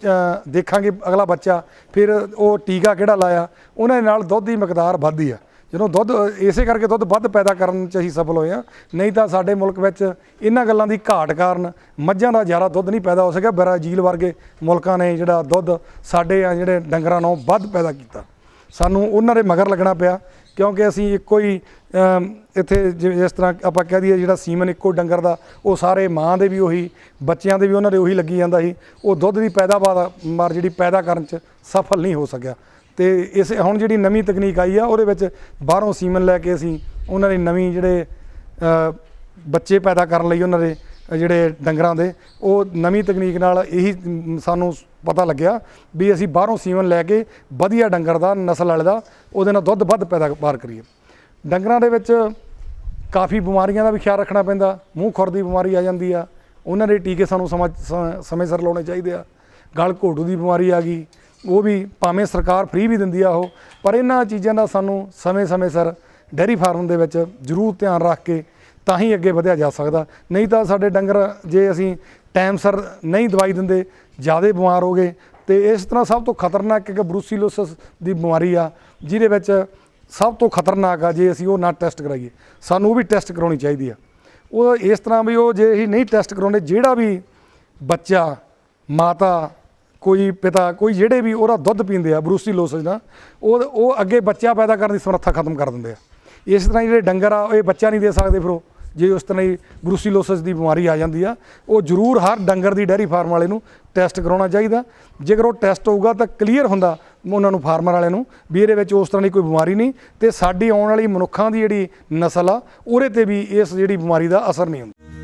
ਦੇਖਾਂਗੇ ਅਗਲਾ ਬੱਚਾ, ਫਿਰ ਉਹ ਟੀਕਾ ਕਿਹੜਾ ਲਾਇਆ, ਉਹਨਾਂ ਦੇ ਨਾਲ ਦੁੱਧ ਦੀ ਮਕਦਾਰ ਵੱਧਦੀ ਆ। ਜਦੋਂ ਦੁੱਧ, ਇਸੇ ਕਰਕੇ ਦੁੱਧ ਵੱਧ ਪੈਦਾ ਕਰਨ ਚ ਅਸੀਂ ਸਫਲ ਹੋਏ ਆ ਨਹੀਂ ਤਾਂ ਸਾਡੇ ਮੁਲਕ ਵਿੱਚ ਇਹਨਾਂ ਗੱਲਾਂ ਦੀ ਘਾਟ ਕਾਰਨ ਮੱਝਾਂ ਦਾ ਜ਼ਿਆਦਾ ਦੁੱਧ ਨਹੀਂ ਪੈਦਾ ਹੋ ਸਕਿਆ। ਬ੍ਰਾਜ਼ੀਲ ਵਰਗੇ ਮੁਲਕਾਂ ਨੇ ਜਿਹੜਾ ਦੁੱਧ ਸਾਡੇ ਆ ਜਿਹੜੇ ਡੰਗਰਾਂ ਨੂੰ ਵੱਧ ਪੈਦਾ ਕੀਤਾ। ਸਾਨੂੰ ਉਹਨਾਂ ਦੇ ਮਗਰ ਲੱਗਣਾ ਪਿਆ, ਕਿਉਂਕਿ ਅਸੀਂ ਇੱਕੋ ਹੀ ਇੱਥੇ ਜਿਵੇਂ ਜਿਸ ਤਰ੍ਹਾਂ ਆਪਾਂ ਕਹਿ ਦਈਏ ਜਿਹੜਾ ਸੀਮਨ ਇੱਕੋ ਡੰਗਰ ਦਾ, ਉਹ ਸਾਰੇ ਮਾਂ ਦੇ ਵੀ ਉਹੀ, ਬੱਚਿਆਂ ਦੇ ਵੀ ਉਹਨਾਂ ਦੇ ਉਹੀ ਲੱਗੀ ਜਾਂਦਾ ਸੀ। ਉਹ ਦੁੱਧ ਦੀ ਪੈਦਾਵਾਰ, ਮਾਰ ਜਿਹੜੀ ਪੈਦਾ ਕਰਨ ਚ ਸਫਲ ਨਹੀਂ ਹੋ ਸਕਿਆ। ਤੇ ਇਸ ਹੁਣ ਜਿਹੜੀ ਨਵੀਂ ਤਕਨੀਕ ਆਈ ਆ, ਉਹਦੇ ਵਿੱਚ ਬਾਹਰੋਂ ਸੀਮਨ ਲੈ ਕੇ ਅਸੀਂ ਉਹਨਾਂ ਦੀ ਨਵੀਂ ਜਿਹੜੇ ਬੱਚੇ ਪੈਦਾ ਕਰਨ ਲਈ ਉਹਨਾਂ ਦੇ ਜਿਹੜੇ ਡੰਗਰਾਂ ਦੇ, ਉਹ ਨਵੀਂ ਤਕਨੀਕ ਨਾਲ ਇਹੀ ਸਾਨੂੰ ਪਤਾ ਲੱਗਿਆ ਵੀ ਅਸੀਂ ਬਾਹਰੋਂ ਸੀਮਨ ਲੈ ਕੇ ਵਧੀਆ ਡੰਗਰ ਦਾ, ਨਸਲ ਵਾਲੇ ਦਾ, ਉਹਦੇ ਨਾਲ ਦੁੱਧ ਵੱਧ ਪੈਦਾਵਾਰ ਕਰੀਏ। ਡੰਗਰਾਂ ਦੇ ਵਿੱਚ ਕਾਫੀ ਬਿਮਾਰੀਆਂ ਦਾ ਵੀ ਖਿਆਲ ਰੱਖਣਾ ਪੈਂਦਾ, ਮੂੰਹ ਖੁਰ ਦੀ ਬਿਮਾਰੀ ਆ ਜਾਂਦੀ ਆ, ਉਹਨਾਂ ਦੇ ਟੀਕੇ ਸਾਨੂੰ ਸਮਾਂ ਸਮੇਂ ਸਿਰ ਲਾਉਣੇ ਚਾਹੀਦੇ ਆ। ਗਲ ਘੋਟੂ ਦੀ ਬਿਮਾਰੀ ਆ ਗਈ ਉਹ ਵੀ ਭਾਵੇਂ ਸਰਕਾਰ ਫ੍ਰੀ ਵੀ ਦਿੰਦੀ ਆ ਉਹ, ਪਰ ਇਹਨਾਂ ਚੀਜ਼ਾਂ ਦਾ ਸਾਨੂੰ ਸਮੇਂ-ਸਮੇਂ ਸਿਰ ਡੈਰੀ ਫਾਰਮ ਦੇ ਵਿੱਚ ਜ਼ਰੂਰ ਧਿਆਨ ਰੱਖ ਕੇ ਤਾਂ ਹੀ ਅੱਗੇ ਵਧਿਆ ਜਾ ਸਕਦਾ। ਨਹੀਂ ਤਾਂ ਸਾਡੇ ਡੰਗਰ ਜੇ ਅਸੀਂ ਟਾਈਮ ਸਿਰ ਨਹੀਂ ਦਵਾਈ ਦਿੰਦੇ, ਜ਼ਿਆਦਾ ਬਿਮਾਰ ਹੋ ਗਏ। ਤੇ ਇਸ ਤਰ੍ਹਾਂ ਸਭ ਤੋਂ ਖਤਰਨਾਕ ਇੱਕ ਬਰੂਸੀਲੋਸਿਸ ਦੀ ਬਿਮਾਰੀ ਆ, ਜਿਹਦੇ ਵਿੱਚ ਸਭ ਤੋਂ ਖਤਰਨਾਕ ਆ ਜੇ ਅਸੀਂ ਉਹ ਨਾ ਟੈਸਟ ਕਰਾਈਏ। ਸਾਨੂੰ ਉਹ ਵੀ ਟੈਸਟ ਕਰਾਉਣੀ ਚਾਹੀਦੀ ਆ। ਉਹ ਇਸ ਤਰ੍ਹਾਂ ਵੀ ਉਹ ਜੇ ਅਸੀਂ ਨਹੀਂ ਟੈਸਟ ਕਰਾਉਂਦੇ, ਜਿਹੜਾ ਵੀ ਬੱਚਾ, ਮਾਤਾ ਕੋਈ ਪਿਤਾ, ਕੋਈ ਜਿਹੜੇ ਵੀ ਉਹਦਾ ਦੁੱਧ ਪੀਂਦੇ ਆ, ਬਰੂਸੀ ਬਰੂਸੀਲੋਸਿਸ ਦਾ, ਉਹ ਉਹ ਅੱਗੇ ਬੱਚਾ ਪੈਦਾ ਕਰਨ ਦੀ ਸਮਰੱਥਾ ਖਤਮ ਕਰ ਦਿੰਦੇ ਆ। ਇਸ ਤਰ੍ਹਾਂ ਹੀ ਜਿਹੜੇ ਡੰਗਰ ਆ, ਇਹ ਬੱਚਾ ਨਹੀਂ ਦੇ ਸਕਦੇ ਫਿਰ ਉਹ। ਜੇ ਉਸ ਤਰ੍ਹਾਂ ਹੀ ਬਰੂਸੀਲੋਸਿਸ ਦੀ ਬਿਮਾਰੀ ਆ ਜਾਂਦੀ ਆ, ਉਹ ਜ਼ਰੂਰ ਹਰ ਡੰਗਰ ਦੀ ਡੈਰੀ ਫਾਰਮ ਵਾਲੇ ਨੂੰ ਟੈਸਟ ਕਰਾਉਣਾ ਚਾਹੀਦਾ। ਜੇਕਰ ਉਹ ਟੈਸਟ ਹੋਊਗਾ ਤਾਂ ਕਲੀਅਰ ਹੁੰਦਾ ਉਹਨਾਂ ਨੂੰ ਫਾਰਮਰ ਵਾਲਿਆਂ ਨੂੰ ਵੀ ਇਹਦੇ ਵਿੱਚ ਉਸ ਤਰ੍ਹਾਂ ਦੀ ਕੋਈ ਬਿਮਾਰੀ ਨਹੀਂ ਤੇ ਸਾਡੀ ਆਉਣ ਵਾਲੀ ਮਨੁੱਖਾਂ ਦੀ ਜਿਹੜੀ ਨਸਲ ਆ, ਉਹਦੇ ਤੇ ਵੀ ਇਸ ਜਿਹੜੀ ਬਿਮਾਰੀ ਦਾ ਅਸਰ ਨਹੀਂ ਹੁੰਦਾ।